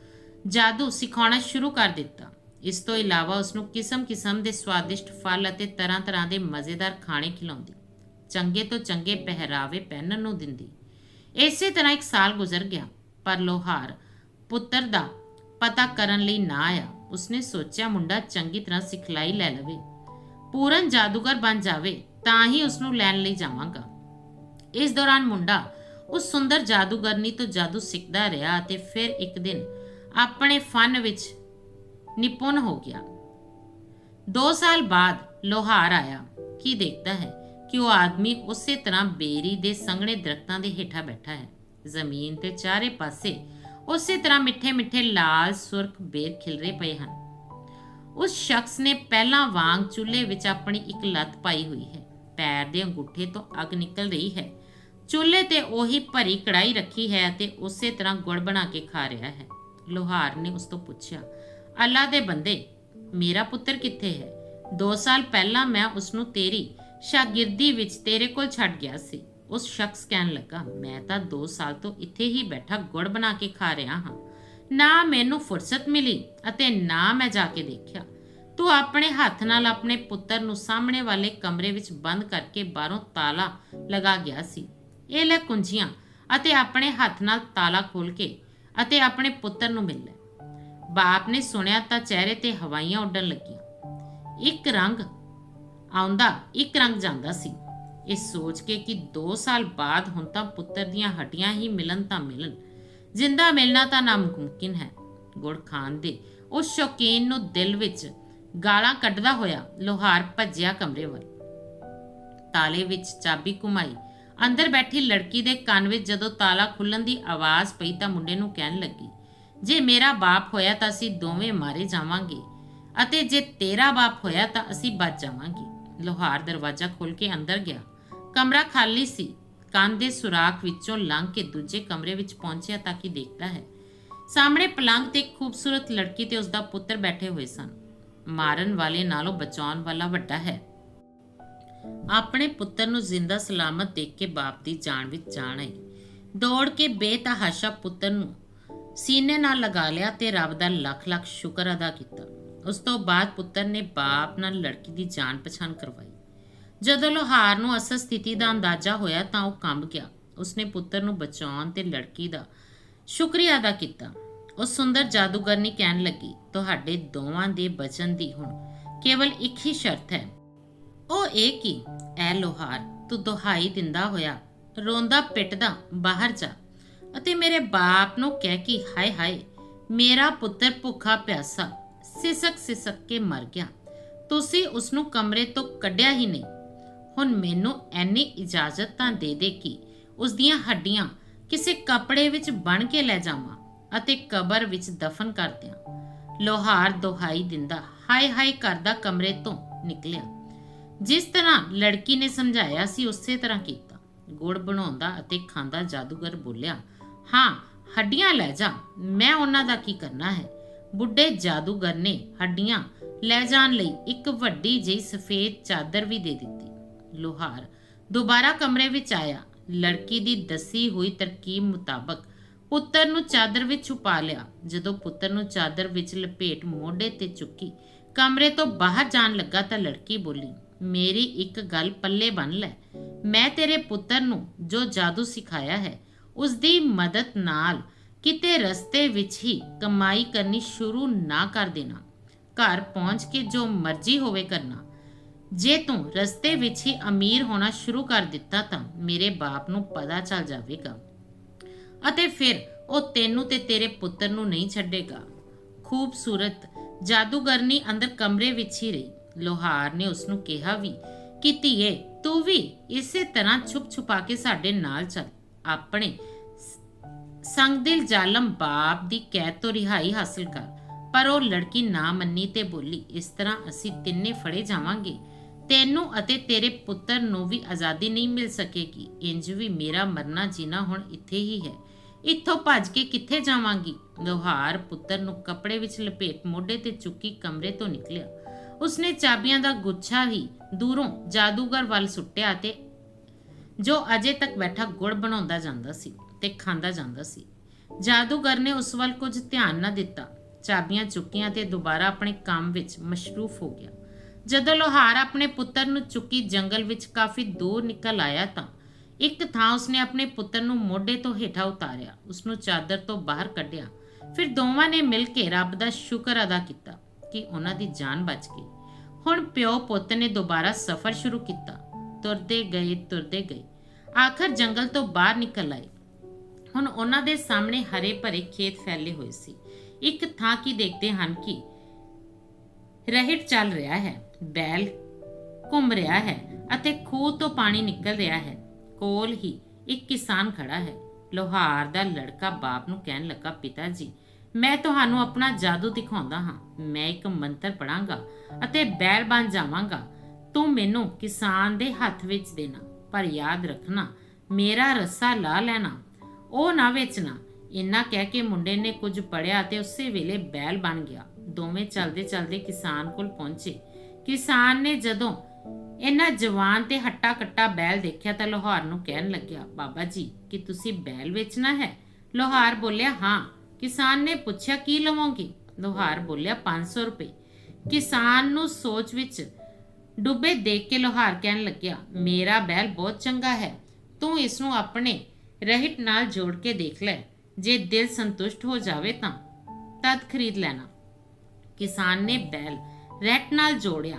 ਜਾਦੂ ਸਿਖਾਉਣਾ ਸ਼ੁਰੂ ਕਰ ਦਿੱਤਾ। ਇਸ ਤੋਂ ਇਲਾਵਾ ਉਸ ਨੂੰ ਕਿਸਮ-ਕਿਸਮ ਦੇ ਸਵਾਦਿਸ਼ਟ ਫਲ ਅਤੇ ਤਰ੍ਹਾਂ-ਤਰ੍ਹਾਂ ਦੇ ਮਜ਼ੇਦਾਰ ਖਾਣੇ ਖਿਲਾਉਂਦੀ। ਚੰਗੇ ਤੋਂ ਚੰਗੇ ਪਹਿਰਾਵੇ ਪਹਿਨਣ ਨੂੰ ਦਿੰਦੀ। ਇਸੇ ਤਰ੍ਹਾਂ ਇੱਕ ਸਾਲ ਗੁਜ਼ਰ ਗਿਆ, ਪਰ ਲੋਹਾਰ ਪੁੱਤਰ ਦਾ ਪਤਾ ਕਰਨ ਲਈ ਨਾ ਆਇਆ। ਉਸਨੇ ਸੋਚਿਆ, ਮੁੰਡਾ ਚੰਗੀ ਤਰ੍ਹਾਂ ਸਿਖਲਾਈ ਲੈ ਲਵੇ। ਪੂਰਨ ਜਾਦੂਗਰ ਬਣ ਜਾਵੇ। ਤਾਂ ਹੀ ਉਸ ਨੂੰ ਲੈਣ ਲਈ ਜਾਵਾਂਗਾ। ਇਸ ਦੌਰਾਨ ਮੁੰਡਾ ਉਸ ਸੁੰਦਰ ਜਾਦੂਗਰਨੀ ਤੋਂ ਜਾਦੂ ਸਿੱਖਦਾ ਰਿਹਾ ਅਤੇ ਫਿਰ ਇੱਕ ਦਿਨ ਆਪਣੇ ਫਨ ਵਿੱਚ ਨਿਪੁੰਨ ਹੋ ਗਿਆ। 2 ਸਾਲ ਬਾਅਦ ਲੋਹਾਰ ਆਇਆ। ਕੀ ਦੇਖਦਾ ਹੈ ਕਿ ਉਹ ਆਦਮੀ ਉਸੇ ਤਰ੍ਹਾਂ ਬੇਰੀ ਦੇ ਸੰਘਣੇ ਦਰਖਤਾਂ ਦੇ ਹੇਠਾਂ ਬੈਠਾ ਹੈ। ਜ਼ਮੀਨ ਤੇ ਚਾਰੇ ਪਾਸੇ ਉਸੇ ਤਰ੍ਹਾਂ ਮਿੱਠੇ ਮਿੱਠੇ ਲਾਲ ਸੁਰਖ ਬੇਰ ਖਿਲਰੇ ਪਏ ਹਨ। ਉਸ ਸ਼ਖਸ ਨੇ ਪਹਿਲਾਂ ਵਾਂਗ ਚੁੱਲ੍ਹੇ ਵਿੱਚ ਆਪਣੀ ਇੱਕ ਲੱਤ ਪਾਈ ਹੋਈ ਹੈ। ਪੈਰ ਦੇ ਅੰਗੂਠੇ ਤੋਂ ਅੱਗ ਨਿਕਲ ਰਹੀ ਹੈ। ਚੁੱਲ੍ਹੇ ਤੇ ਉਹੀ ਭਰੀ ਕੜਾਈ ਰੱਖੀ ਹੈ ਤੇ ਉਸੇ ਤਰ੍ਹਾਂ ਗੁੜ ਬਣਾ ਕੇ ਖਾ ਰਿਹਾ ਹੈ। ਲੋਹਾਰ ਨੇ ਉਸ ਤੋਂ ਪੁੱਛਿਆ, ਅੱਲਾ ਦੇ ਬੰਦੇ, ਮੇਰਾ ਪੁੱਤਰ ਕਿੱਥੇ ਹੈ? 2 ਸਾਲ ਪਹਿਲਾਂ ਮੈਂ ਉਸ ਨੂੰ ਤੇਰੀ ਸ਼ਾਗਿਰਦੀ ਵਿੱਚ ਤੇਰੇ ਕੋਲ ਛੱਡ ਗਿਆ ਸੀ। ਉਸ ਸ਼ਖਸ ਕਹਿਣ ਲੱਗਾ, ਮੈਂ ਤਾਂ 2 ਸਾਲ ਤੋਂ ਇੱਥੇ ਹੀ ਬੈਠਾ ਗੁੜ ਬਣਾ ਕੇ ਖਾ ਰਿਹਾ ਹਾਂ। ਨਾ ਮੈਨੂੰ ਫੁਰਸਤ ਮਿਲੀ ਅਤੇ ਨਾ ਮੈਂ ਜਾ ਕੇ ਦੇਖਿਆ। ਤੂੰ ਆਪਣੇ ਹੱਥ ਨਾਲ ਆਪਣੇ ਪੁੱਤਰ ਨੂੰ ਸਾਹਮਣੇ ਵਾਲੇ ਕਮਰੇ ਵਿੱਚ ਬੰਦ ਕਰਕੇ ਬਾਹਰੋਂ ਤਾਲਾ ਲਗਾ ਗਿਆ ਸੀ। ਇਹ ਲੈ ਕੁੰਜੀਆਂ ਅਤੇ ਆਪਣੇ ਹੱਥ ਨਾਲ ਤਾਲਾ ਖੋਲ ਕੇ ਅਤੇ ਆਪਣੇ ਪੁੱਤਰ ਨੂੰ ਮਿਲ ਲੈ ਬਾਪ ਨੇ ਸੁਣਿਆ ਤਾਂ ਚਿਹਰੇ ਤੇ ਹਵਾਈਆਂ ਉੱਡਣ ਲੱਗੀਆਂ। ਇੱਕ ਰੰਗ ਆਉਂਦਾ, ਇੱਕ ਰੰਗ ਜਾਂਦਾ ਸੀ। ਇਹ ਸੋਚ ਕੇ ਕਿ 2 ਸਾਲ ਬਾਅਦ ਹੁਣ ਤਾਂ ਪੁੱਤਰ ਦੀਆਂ ਹੱਡੀਆਂ ਹੀ ਮਿਲਣ ਤਾਂ ਮਿਲਣ। ਜਿੰਦਾ ਮਿਲਣਾ ਤਾਂ ਨਾਮੁਮਕਿਨ ਹੈ। ਗੁੜ ਖਾਨ ਦੇ ਉਸ ਸ਼ੌਕੀਨ ਨੂੰ ਦਿਲ ਵਿੱਚ ਗਾਲਾਂ ਕੱਢਦਾ ਹੋਇਆ ਲੋਹਾਰ ਭੱਜਿਆ ਕਮਰੇ ਵੱਲ। ਤਾਲੇ ਵਿੱਚ ਚਾਬੀ ਘੁਮਾਈ। ਅੰਦਰ ਬੈਠੀ ਲੜਕੀ ਦੇ ਕੰਨ ਵਿੱਚ ਜਦੋਂ ਤਾਲਾ ਖੁੱਲਣ ਦੀ ਆਵਾਜ਼ ਪਈ ਤਾਂ ਮੁੰਡੇ ਨੂੰ ਕਹਿਣ ਲੱਗੀ, ਜੇ ਮੇਰਾ ਬਾਪ ਹੋਇਆ ਤਾਂ ਅਸੀਂ ਦੋਵੇਂ ਮਾਰੇ ਜਾਵਾਂਗੇ ਅਤੇ ਜੇ ਤੇਰਾ ਬਾਪ ਹੋਇਆ ਤਾਂ ਅਸੀਂ ਬਚ ਜਾਵਾਂਗੇ। ਲੋਹਾਰ ਦਰਵਾਜ਼ਾ ਖੋਲ ਕੇ ਅੰਦਰ ਗਿਆ। ਕਮਰਾ ਖਾਲੀ ਸੀ। ਕੰਨ ਦੇ ਸੁਰਾਖ ਵਿੱਚੋਂ ਲੰਘ ਕੇ ਦੂਜੇ ਕਮਰੇ ਵਿੱਚ ਪਹੁੰਚਿਆ ਤਾਂ ਕਿ ਦੇਖਦਾ ਹੈ। ਸਾਹਮਣੇ ਪਲੰਗ ਤੇ ਇੱਕ ਖੂਬਸੂਰਤ ਲੜਕੀ ਤੇ ਉਸਦਾ ਪੁੱਤਰ ਬੈਠੇ ਹੋਏ ਸਨ। ਮਾਰਨ ਵਾਲੇ ਨਾਲੋਂ ਬਚਾਉਣ ਵਾਲਾ ਵੱਡਾ ਹੈ। ਆਪਣੇ ਪੁੱਤਰ ਨੂੰ ਜ਼ਿੰਦਾ ਸਲਾਮਤ ਦੇਖ ਕੇ ਬਾਪ ਦੀ ਜਾਨ ਵਿੱਚ ਜਾਣ ਆਈ। ਦੌੜ ਕੇ ਬੇਤਹਾਸ਼ਾ ਪੁੱਤਰ ਨੂੰ ਸੀਨੇ ਨਾਲ ਲਗਾ ਲਿਆ ਤੇ ਰੱਬ ਦਾ ਲੱਖ ਲੱਖ ਸ਼ੁਕਰ ਅਦਾ ਕੀਤਾ। ਉਸ ਤੋਂ ਬਾਅਦ ਪੁੱਤਰ ਨੇ ਬਾਪ ਨਾਲ ਲੜਕੀ ਦੀ ਜਾਣ ਪਛਾਣ ਕਰਵਾਈ। ਜਦੋਂ ਲੋਹਾਰ ਨੂੰ ਅਸਲ ਸਥਿਤੀ ਦਾ ਅੰਦਾਜ਼ਾ ਹੋਇਆ ਤਾਂ ਉਹ ਕੰਬ ਗਿਆ। ਉਸਨੇ ਪੁੱਤਰ ਨੂੰ ਬਚਾਉਣ ਤੇ ਲੜਕੀ ਦਾ ਸ਼ੁਕਰੀਆ ਅਦਾ ਕੀਤਾ। ਉਹ ਸੁੰਦਰ ਜਾਦੂਗਰਨੀ ਕਹਿਣ ਲੱਗੀ, ਤੁਹਾਡੇ ਦੋਵਾਂ ਦੇ ਬਚਨ ਦੀ ਹੁਣ ਕੇਵਲ ਇੱਕ ਹੀ ਸ਼ਰਤ ਹੈ। ਉਹ ਇਹ ਕਿ, ਐ ਲੋਹਾਰ, ਤੂੰ ਦੁਹਾਈ ਦਿੰਦਾ ਹੋਇਆ, ਰੋਂਦਾ ਪਿੱਟਦਾ ਬਾਹਰ ਜਾ ਅਤੇ ਮੇਰੇ ਬਾਪ ਨੂੰ ਕਹਿ ਕਿ, ਹਾਏ ਹਾਏ, ਮੇਰਾ ਪੁੱਤਰ ਭੁੱਖਾ ਪਿਆਸਾ, ਸਿਸਕ ਸਿਸਕ ਕੇ ਮਰ ਗਿਆ। ਤੁਸੀਂ ਉਸ ਨੂੰ ਕਮਰੇ ਤੋਂ ਕੱਢਿਆ ਹੀ ਨਹੀਂ। ਹੁਣ ਮੈਨੂੰ ਐਨੀ ਇਜਾਜ਼ਤ ਤਾਂ ਦੇ ਦੇ ਕਿ ਉਸ ਦੀਆਂ ਹੱਡੀਆਂ ਕਿਸੇ ਕੱਪੜੇ ਵਿੱਚ ਬਣ ਕੇ ਲੈ ਜਾਵਾਂ। ਅਤੇ ਕਬਰ ਵਿੱਚ ਦਫਨ ਕਰਦਿਆਂ ਲੋਹਾਰ ਦੁਹਾਈ ਦਿੰਦਾ ਹਾਏ ਹਾਏ ਕਰਦਾ ਕਮਰੇ ਤੋਂ ਨਿਕਲਿਆ। ਜਿਸ ਤਰ੍ਹਾਂ ਲੜਕੀ ਨੇ ਸਮਝਾਇਆ ਸੀ, ਉਸੇ ਤਰ੍ਹਾਂ ਕੀਤਾ। ਗੁੜ ਬਣਾਉਂਦਾ ਅਤੇ ਖਾਂਦਾ ਜਾਦੂਗਰ ਬੋਲਿਆ, ਹਾਂ, ਹੱਡੀਆਂ ਲੈ ਜਾ, ਮੈਂ ਉਹਨਾਂ ਦਾ ਕੀ ਕਰਨਾ ਹੈ? ਬੁੱਢੇ ਜਾਦੂਗਰ ਨੇ ਹੱਡੀਆਂ ਲੈ ਜਾਣ ਲਈ ਇੱਕ ਵੱਡੀ ਜਿਹੀ ਸਫੇਦ ਚਾਦਰ ਵੀ ਦੇ ਦਿੱਤੀ। ਲੋਹਾਰ ਦੁਬਾਰਾ ਕਮਰੇ ਵਿੱਚ ਆਇਆ। ਲੜਕੀ ਦੀ ਦੱਸੀ ਹੋਈ ਤਰਕੀਬ ਮੁਤਾਬਕ ਪੁੱਤਰ ਨੂੰ ਚਾਦਰ ਵਿੱਚ ਛੁਪਾ ਲਿਆ। ਜਦੋਂ ਪੁੱਤਰ ਨੂੰ ਚਾਦਰ ਵਿੱਚ ਲਪੇਟ ਮੋਢੇ ਤੇ ਚੁੱਕੀ, ਕਮਰੇ ਤੋਂ ਬਾਹਰ ਜਾਣ ਲੱਗਾ ਤਾਂ ਲੜਕੀ ਬੋਲੀ, ਮੇਰੀ ਇੱਕ ਗੱਲ ਪੱਲੇ ਬੰਨ ਲੈ। ਮੈਂ ਤੇਰੇ ਪੁੱਤਰ ਨੂੰ ਜੋ ਜਾਦੂ ਸਿਖਾਇਆ ਹੈ ਉਸ ਦੀ ਮਦਦ ਨਾਲ ਕਿਤੇ ਰਸਤੇ ਵਿੱਚ ਹੀ ਕਮਾਈ ਕਰਨੀ ਸ਼ੁਰੂ ਨਾ ਕਰ ਦੇਣਾ। ਘਰ ਪਹੁੰਚ ਕੇ ਜੋ ਮਰਜ਼ੀ ਹੋਵੇ ਕਰਨਾ। ਜੇ ਤੂੰ ਰਸਤੇ ਵਿੱਚ ਹੀ ਅਮੀਰ ਹੋਣਾ ਸ਼ੁਰੂ ਕਰ ਦਿੱਤਾ ਤਾਂ ਮੇਰੇ ਬਾਪ ਨੂੰ ਪਤਾ ਚੱਲ ਜਾਵੇਗਾ। ਅਤੇ ਫਿਰ ਉਹ ਤੈਨੂੰ ਤੇ ਤੇਰੇ ਪੁੱਤਰ ਨੂੰ ਨਹੀਂ ਛੱਡੇਗਾ। ਖੂਬਸੂਰਤ ਜਾਦੂਗਰਨੀ ਅੰਦਰ ਕਮਰੇ ਵਿੱਚ ਹੀ ਰਹੀ। ਲੋਹਾਰ ਨੇ ਉਸ ਨੂੰ ਕਿਹਾ ਵੀ, ਕਿ ਧੀਏ, ਤੂੰ ਵੀ ਇਸੇ ਤਰ੍ਹਾਂ ਛੁਪ ਛੁਪਾ ਕੇ ਸਾਡੇ ਨਾਲ ਚੱਲ। ਆਪਣੇ ਸੰਗਦਿਲ ਜ਼ਾਲਮ ਬਾਪ ਦੀ ਕੈਦ ਤੋਂ ਰਿਹਾਈ ਹਾਸਲ ਕਰ। ਪਰ ਉਹ ਲੜਕੀ ਨਾ ਮੰਨੀ ਤੇ ਬੋਲੀ, ਇਸ ਤਰ੍ਹਾਂ ਅਸੀਂ ਤਿੰਨੇ ਫੜੇ ਜਾਵਾਂਗੇ। ਤੈਨੂੰ ਅਤੇ ਤੇਰੇ ਪੁੱਤਰ ਨੂੰ ਵੀ ਆਜ਼ਾਦੀ ਨਹੀਂ ਮਿਲ ਸਕੇਗੀ। ਇੰਜ ਵੀ ਮੇਰਾ ਮਰਨਾ ਜੀਣਾ ਹੁਣ ਇੱਥੇ ਹੀ ਹੈ। ਇੱਥੋਂ ਭੱਜ ਕੇ ਕਿੱਥੇ ਜਾਵਾਂਗੀ? ਲੋਹਾਰ ਪੁੱਤਰ ਨੂੰ ਕੱਪੜੇ ਵਿੱਚ ਲਪੇਟ ਮੋਢੇ ਤੇ ਚੁੱਕੀ ਕਮਰੇ ਤੋਂ ਨਿਕਲਿਆ। ਉਸਨੇ ਚਾਬੀਆਂ ਦਾ ਗੁੱਛਾ ਹੀ ਦੂਰੋਂ ਜਾਦੂਗਰ ਵੱਲ ਸੁੱਟਿਆ ਤੇ ਜੋ ਅਜੇ ਤੱਕ ਬੈਠਾ ਗੁੜ ਬਣਾਉਂਦਾ ਜਾਂਦਾ ਸੀ ਤੇ ਖਾਂਦਾ ਜਾਂਦਾ ਸੀ। ਜਾਦੂਗਰ ਨੇ ਉਸ ਵੱਲ ਕੁਝ ਧਿਆਨ ਨਾ ਦਿੱਤਾ। ਚਾਬੀਆਂ ਚੁੱਕੀਆਂ ਤੇ ਦੁਬਾਰਾ ਆਪਣੇ ਕੰਮ ਵਿੱਚ ਮਸ਼ਰੂਫ ਹੋ ਗਿਆ। ਜਦੋਂ ਲੋਹਾਰ ਆਪਣੇ ਪੁੱਤਰ ਨੂੰ ਚੁੱਕੀ ਜੰਗਲ ਵਿੱਚ ਕਾਫੀ ਦੂਰ ਨਿਕਲ ਆਇਆ ਤਾਂ ਇੱਕ ਥਾਂ ਉਸਨੇ ਆਪਣੇ ਪੁੱਤਰ ਨੂੰ ਮੋਢੇ ਤੋਂ ਹੇਠਾਂ ਉਤਾਰਿਆ, ਉਸਨੂੰ ਚਾਦਰ ਤੋਂ ਬਾਹਰ ਕੱਢਿਆ। ਫਿਰ ਦੋਵਾਂ ਨੇ ਮਿਲ ਕੇ ਰੱਬ ਦਾ ਸ਼ੁਕਰ ਅਦਾ ਕੀਤਾ ਕਿ ਉਹਨਾਂ ਦੀ ਜਾਨ ਬਚ ਗਈ। ਹੁਣ ਪਿਓ ਪੁੱਤ ਨੇ ਦੁਬਾਰਾ ਸਫ਼ਰ ਸ਼ੁਰੂ ਕੀਤਾ। ਤੁਰਦੇ ਗਏ ਤੁਰਦੇ ਗਏ। ਆਖਰ ਜੰਗਲ ਤੋਂ ਬਾਹਰ ਨਿਕਲ ਆਏ। ਹੁਣ ਉਹਨਾਂ ਦੇ ਸਾਹਮਣੇ ਹਰੇ ਭਰੇ ਖੇਤ ਫੈਲੇ ਹੋਏ ਸੀ। ਇੱਕ ਥਾਂ ਕੀ ਦੇਖਦੇ ਹਨ ਕਿ ਰਹਿਟ ਚੱਲ ਰਿਹਾ ਹੈ, ਬੈਲ ਘੁੰਮ ਰਿਹਾ ਹੈ ਅਤੇ ਖੂਹ ਤੋਂ ਪਾਣੀ ਨਿਕਲ ਰਿਹਾ ਹੈ। ਕੋਲ ਹੀ ਇੱਕ ਕਿਸਾਨ ਖੜਾ ਹੈ। ਲੋਹਾਰ ਦਾ ਲੜਕਾ ਬਾਪ ਨੂੰ ਕਹਿਣ ਲੱਗਾ, ਪਿਤਾ ਜੀ, ਮੈਂ ਤੁਹਾਨੂੰ ਆਪਣਾ ਜਾਦੂ ਦਿਖਾਉਂਦਾ ਹਾਂ। ਮੈਂ ਇੱਕ ਮੰਤਰ ਪੜਾਂਗਾ ਅਤੇ ਬੈਲ ਬਣ ਜਾਵਾਂਗਾ। ਤੂੰ ਮੈਨੂੰ ਕਿਸਾਨ ਦੇ ਹੱਥ ਵਿੱਚ ਦੇਣਾ, ਪਰ ਯਾਦ ਰੱਖਣਾ, ਮੇਰਾ ਰੱਸਾ ਲਾ ਲੈਣਾ, ਉਹ ਨਾ ਵੇਚਣਾ। ਇੰਨਾ ਕਹਿ ਕੇ ਮੁੰਡੇ ਨੇ ਕੁਝ ਪੜਿਆ ਤੇ ਉਸੇ ਵੇਲੇ ਬੈਲ ਬਣ ਗਿਆ। ਦੋਵੇਂ ਚਲਦੇ ਚਲਦੇ ਕਿਸਾਨ ਕੋਲ ਪਹੁੰਚੇ। ਕਿਸਾਨ ਨੇ ਜਦੋਂ ਇਹਨਾਂ ਜਵਾਨ ਤੇ ਹੱਟਾ ਕੱਟਾ ਬੈਲ ਦੇਖਿਆ ਤਾਂ ਲੋਹਾਰ ਨੂੰ ਕਹਿਣ ਲੱਗਿਆ, ਬਾਬਾ ਜੀ, ਕਿ ਤੁਸੀਂ ਬੈਲ ਵੇਚਣਾ ਹੈ? ਲੋਹਾਰ ਬੋਲਿਆ, ਹਾਂ। ਕਿਸਾਨ ਨੇ ਪੁੱਛਿਆ, ਕੀ ਲਵੋਗੇ? ਲੋਹਾਰ ਬੋਲਿਆ 500 ਰੁਪਏ। ਕਿਸਾਨ ਨੂੰ ਸੋਚ ਵਿੱਚ ਡੁੱਬੇ ਦੇਖ ਕੇ ਲੋਹਾਰ ਕਹਿਣ ਲੱਗਿਆ, ਮੇਰਾ ਬੈਲ ਬਹੁਤ ਚੰਗਾ ਹੈ। ਤੂੰ ਇਸ ਨੂੰ ਆਪਣੇ ਰਹਿਟ ਨਾਲ ਜੋੜ ਕੇ ਦੇਖ ਲੈ। ਜੇ ਦਿਲ ਸੰਤੁਸ਼ਟ ਹੋ ਜਾਵੇ ਤਾਂ ਤਦ ਖਰੀਦ ਲੈਣਾ। ਕਿਸਾਨ ਨੇ ਬੈਲ ਰਹਿਟ ਨਾਲ ਜੋੜਿਆ।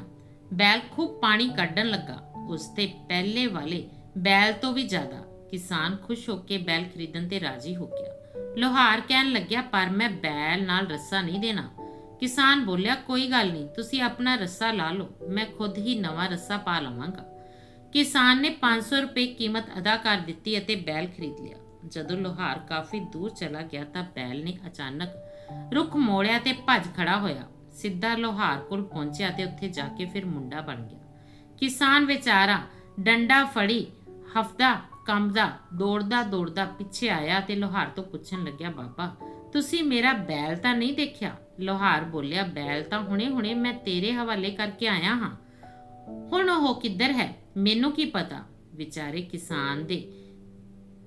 ਬੈਲ ਖੂਬ ਪਾਣੀ ਕੱਢਣ ਲੱਗਾ। ਉਸ ਤੇ ਪਹਿਲੇ ਵਾਲੇ ਬੈਲ ਤੋਂ ਵੀ ਜ਼ਿਆਦਾ ਕਿਸਾਨ ਖੁਸ਼ ਹੋ ਕੇ ਬੈਲ ਖਰੀਦਣ ਤੇ ਰਾਜੀ ਹੋ ਗਿਆ। ਲੋਹਾਰ ਕਹਿਣ ਲੱਗਿਆ, ਪਰ ਮੈਂ ਬੈਲ ਨਾਲ ਰੱਸਾ ਨਹੀਂ ਦੇਣਾ। ਕਿਸਾਨ ਬੋਲਿਆ, ਕੋਈ ਗੱਲ ਨਹੀਂ, ਤੁਸੀਂ ਆਪਣਾ ਰੱਸਾ ਲਾ ਲਓ, ਮੈਂ ਖੁਦ ਹੀ ਨਵਾਂ ਰੱਸਾ ਪਾ ਲਵਾਂਗਾ। ਕਿਸਾਨ ਨੇ 500 ਰੁਪਏ ਕੀਮਤ ਅਦਾ ਕਰ ਦਿੱਤੀ ਅਤੇ ਬੈਲ ਖਰੀਦ ਲਿਆ। ਜਦੋਂ ਲੋਹਾਰ ਕਾਫੀ ਦੂਰ ਚਲਾ ਗਿਆ ਤਾਂ ਬੈਲ ਨੇ ਅਚਾਨਕ ਰੁੱਖ ਮੋੜਿਆ ਤੇ ਭੱਜ ਖੜਾ ਹੋਇਆ। ਸਿੱਧਾ ਲੋਹਾਰ ਕੋਲ ਪਹੁੰਚਿਆ ਤੇ ਉੱਥੇ ਜਾ ਕੇ ਫਿਰ ਮੁੰਡਾ ਬਣ ਗਿਆ। ਕਿਸਾਨ ਵਿਚਾਰਾ ਡੰਡਾ ਫੜੀ, ਹਫਦਾ, ਕੰਬਦਾ, ਦੌੜਦਾ ਦੌੜਦਾ ਪਿੱਛੇ ਆਇਆ ਤੇ ਲੋਹਾਰ ਤੋਂ ਪੁੱਛਣ ਲੱਗਿਆ, ਬਾਬਾ, ਤੁਸੀਂ ਮੇਰਾ ਬੈਲ ਤਾਂ ਨਹੀਂ ਦੇਖਿਆ? ਲੋਹਾਰ ਬੋਲਿਆ, ਬੈਲ ਤਾਂ ਹੁਣੇ-ਹੁਣੇ ਮੈਂ ਤੇਰੇ ਹਵਾਲੇ ਕਰਕੇ ਆਇਆ ਹਾਂ। ਹੁਣ ਉਹ ਕਿੱਧਰ ਹੈ? ਮੈਨੂੰ ਕੀ ਪਤਾ? ਵਿਚਾਰੇ ਕਿਸਾਨ ਦੇ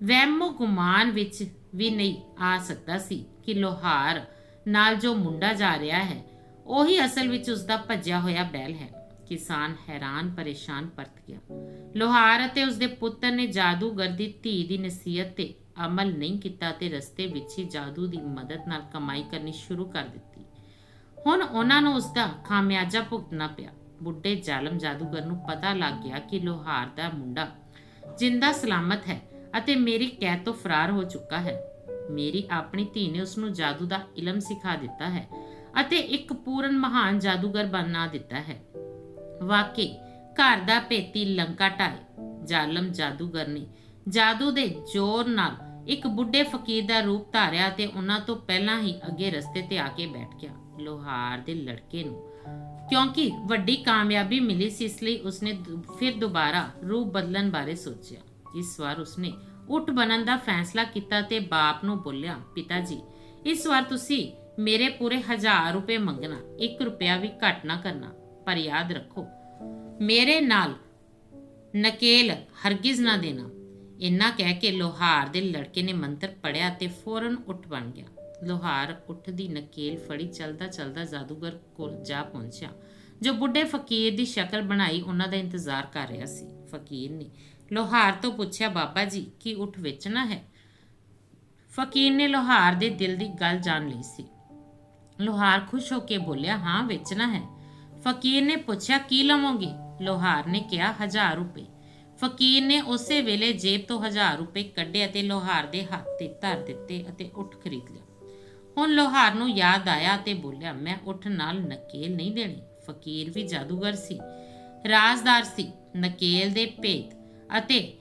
ਵਹਿਮੋ ਗੁਮਾਨ ਵਿੱਚ ਵੀ ਨਹੀਂ ਆ ਸਕਦਾ ਸੀ ਕਿ ਲੋਹਾਰ ਨਾਲ ਜੋ ਮੁੰਡਾ ਜਾ ਰਿਹਾ ਹੈ ਉਹੀ ਅਸਲ ਵਿੱਚ ਉਸ ਦਾ ਭੱਜਿਆ ਹੋਇਆ ਬੈਲ ਹੈ ਕਿਸਾਨ ਹੈਰਾਨ, ਪਰੇਸ਼ਾਨ, ਪਰਤ ਗਿਆ। ਲੋਹਾਰ ਅਤੇ ਉਸ ਦੇ ਪੁੱਤਰ ਨੇ ਜਾਦੂਗਰ ਦੀ ਧੀ ਦੀ ਨਸੀਹਤ ਤੇ ਅਮਲ ਨਹੀਂ ਕੀਤਾ ਤੇ ਰਸਤੇ ਵਿੱਚ ਹੀ ਜਾਦੂ ਦੀ ਮਦਦ ਨਾਲ ਕਮਾਈ ਕਰਨੀ ਸ਼ੁਰੂ ਕਰ ਦਿੱਤੀ। ਹੁਣ ਉਹਨਾਂ ਨੂੰ ਉਸ ਦਾ ਖਾਮਿਆਜਾ ਭੁਗਤਣਾ ਪਿਆ। ਬੁੱਢੇ ਜ਼ਾਲਮ ਜਾਦੂਗਰ ਨੂੰ ਪਤਾ ਲੱਗ ਗਿਆ ਕਿ ਲੋਹਾਰ ਦਾ ਮੁੰਡਾ ਜਿੰਦਾ ਸਲਾਮਤ ਹੈ ਅਤੇ ਮੇਰੀ ਕੈਦ ਤੋਂ ਫਰਾਰ ਹੋ ਚੁੱਕਾ ਹੈ। ਮੇਰੀ ਆਪਣੀ ਧੀ ਨੇ ਉਸ ਨੂੰ ਜਾਦੂ ਦਾ ਇਲਮ ਸਿਖਾ ਦਿੱਤਾ ਹੈ। ਅਤੇ ਇੱਕ ਪੂਰਨ ਮਹਾਨ ਜਾਦੂਗਰ ਬਣਾ ਦਿੱਤਾ ਹੈ। ਵਾਕਈ, ਘਰ ਦਾ ਭੇਤੀ ਲੰਕਾ ਢਾਏ ਜ਼ਾਲਮ ਜਾਦੂਗਰ ਨੇ ਜਾਦੂ ਦੇ ਜ਼ੋਰ ਨਾਲ ਇੱਕ ਬੁੱਢੇ ਫਕੀਰ ਦਾ ਰੂਪ ਧਾਰਿਆ ਤੇ ਉਹਨਾਂ ਤੋਂ ਪਹਿਲਾਂ ਹੀ ਅੱਗੇ ਰਸਤੇ ਤੇ ਆ ਕੇ ਬੈਠ ਗਿਆ, ਲੋਹਾਰ ਦੇ ਲੜਕੇ ਨੂੰ। ਕਿਉਂਕਿ ਵੱਡੀ ਕਾਮਯਾਬੀ ਮਿਲੀ ਸੀ, ਇਸ ਲਈ ਉਸਨੇ ਫਿਰ ਦੁਬਾਰਾ ਰੂਪ ਬਦਲਣ ਬਾਰੇ ਸੋਚਿਆ। ਇਸ ਵਾਰ ਉਸਨੇ ਉੱਠ ਬਣਨ ਦਾ ਫੈਸਲਾ ਕੀਤਾ ਤੇ ਬਾਪ ਨੂੰ ਬੋਲਿਆ, ਪਿਤਾ ਜੀ, ਇਸ ਵਾਰ ਤੁਸੀਂ ਮੇਰੇ ਪੂਰੇ 1000 ਰੁਪਏ ਮੰਗਣਾ 1 ਰੁਪਿਆ ਵੀ ਘੱਟ ਨਾ ਕਰਨਾ, ਪਰ ਯਾਦ ਰੱਖੋ, ਮੇਰੇ ਨਾਲ ਨਕੇਲ ਹਰਗਿਜ਼ ਨਾ ਦੇਣਾ। ਇੰਨਾ ਕਹਿ ਕੇ ਲੋਹਾਰ ਦੇ ਲੜਕੇ ਨੇ ਮੰਤਰ ਪੜਿਆ ਤੇ ਫੌਰਨ ਉੱਠ ਬਣ ਗਿਆ। ਲੋਹਾਰ ਉੱਠ ਦੀ ਨਕੇਲ ਫੜੀ ਚਲਦਾ ਚਲਦਾ ਜਾਦੂਗਰ ਕੋਲ ਜਾ ਪਹੁੰਚਿਆ, ਜੋ ਬੁੱਢੇ ਫਕੀਰ ਦੀ ਸ਼ਕਲ ਬਣਾਈ ਉਹਨਾਂ ਦਾ ਇੰਤਜ਼ਾਰ ਕਰ ਰਿਹਾ ਸੀ। ਫਕੀਰ ਨੇ ਲੋਹਾਰ ਤੋਂ ਪੁੱਛਿਆ, ਬਾਬਾ ਜੀ, ਕੀ ਉੱਠ ਵੇਚਣਾ ਹੈ? ਫਕੀਰ ਨੇ ਲੋਹਾਰ ਦੇ ਦਿਲ ਦੀ ਗੱਲ ਜਾਣ ਲਈ ਸੀ। ਲੋਹਾਰ ਖੁਸ਼ ਹੋ ਕੇ ਬੋਲਿਆ, ਹਾਂ, ਵੇਚਣਾ ਹੈ। ਫਕੀਰ ਨੇ ਪੁੱਛਿਆ, ਕੀ ਲਵੋਗੇ? ਲੋਹਾਰ ਨੇ ਕਿਹਾ 1000 ਰੁਪਏ। ਫਕੀਰ ਨੇ ਉਸੇ ਵੇਲੇ ਜੇਬ ਤੋਂ 1000 ਰੁਪਏ ਕੱਢੇ ਅਤੇ ਲੋਹਾਰ ਦੇ ਹੱਥ ਤੇ ਧਰ ਦਿੱਤੇ ਅਤੇ ਉੱਠ ਖਰੀਦ ਲਿਆ। ਹੁਣ ਲੋਹਾਰ ਨੂੰ ਯਾਦ ਆਇਆ ਤੇ ਬੋਲਿਆ, ਮੈਂ ਉੱਠ ਨਾਲ ਨਕੇਲ ਨਹੀਂ ਦੇਣੀ। ਫਕੀਰ ਵੀ ਜਾਦੂਗਰ ਸੀ, ਰਾਜ਼ਦਾਰ ਸੀ, ਨਕੇਲ ਦੇ ਭੇਦ ਅਤੇ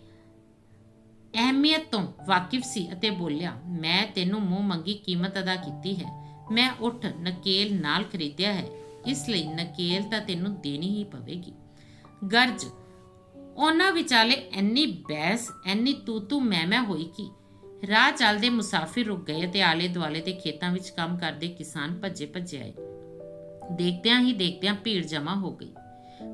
ਅਹਿਮੀਅਤ ਤੋਂ ਵਾਕਿਫ ਸੀ ਅਤੇ ਬੋਲਿਆ, ਮੈਂ ਤੈਨੂੰ ਮੂੰਹ ਮੰਗੀ ਕੀਮਤ ਅਦਾ ਕੀਤੀ ਹੈ। ਮੈਂ ਉੱਠ ਨਕੇਲ ਨਾਲ ਖਰੀਦਿਆ ਹੈ, ਇਸ ਲਈ ਨਕੇਲ ਤਾਂ ਤੈਨੂੰ ਦੇਣੀ ਹੀ ਪਵੇਗੀ। ਗਰਜ, ਉਹਨਾਂ ਵਿਚਾਲੇ ਇੰਨੀ ਬਹਿਸ, ਇੰਨੀ ਤੂ ਤੂ ਮੈਂ ਮੈਂ ਹੋਈ ਕਿ? ਰਾਹ ਚੱਲਦੇ ਮੁਸਾਫਿਰ ਰੁਕ ਗਏ ਤੇ ਆਲੇ ਦੁਆਲੇ ਦੇ ਖੇਤਾਂ ਵਿੱਚ ਕੰਮ ਕਰਦੇ ਕਿਸਾਨ ਭੱਜੇ ਭੱਜੇ ਆਏ। ਦੇਖਦਿਆਂ ਹੀ ਦੇਖਦਿਆਂ ਭੀੜ ਜਮਾ ਹੋ ਗਈ।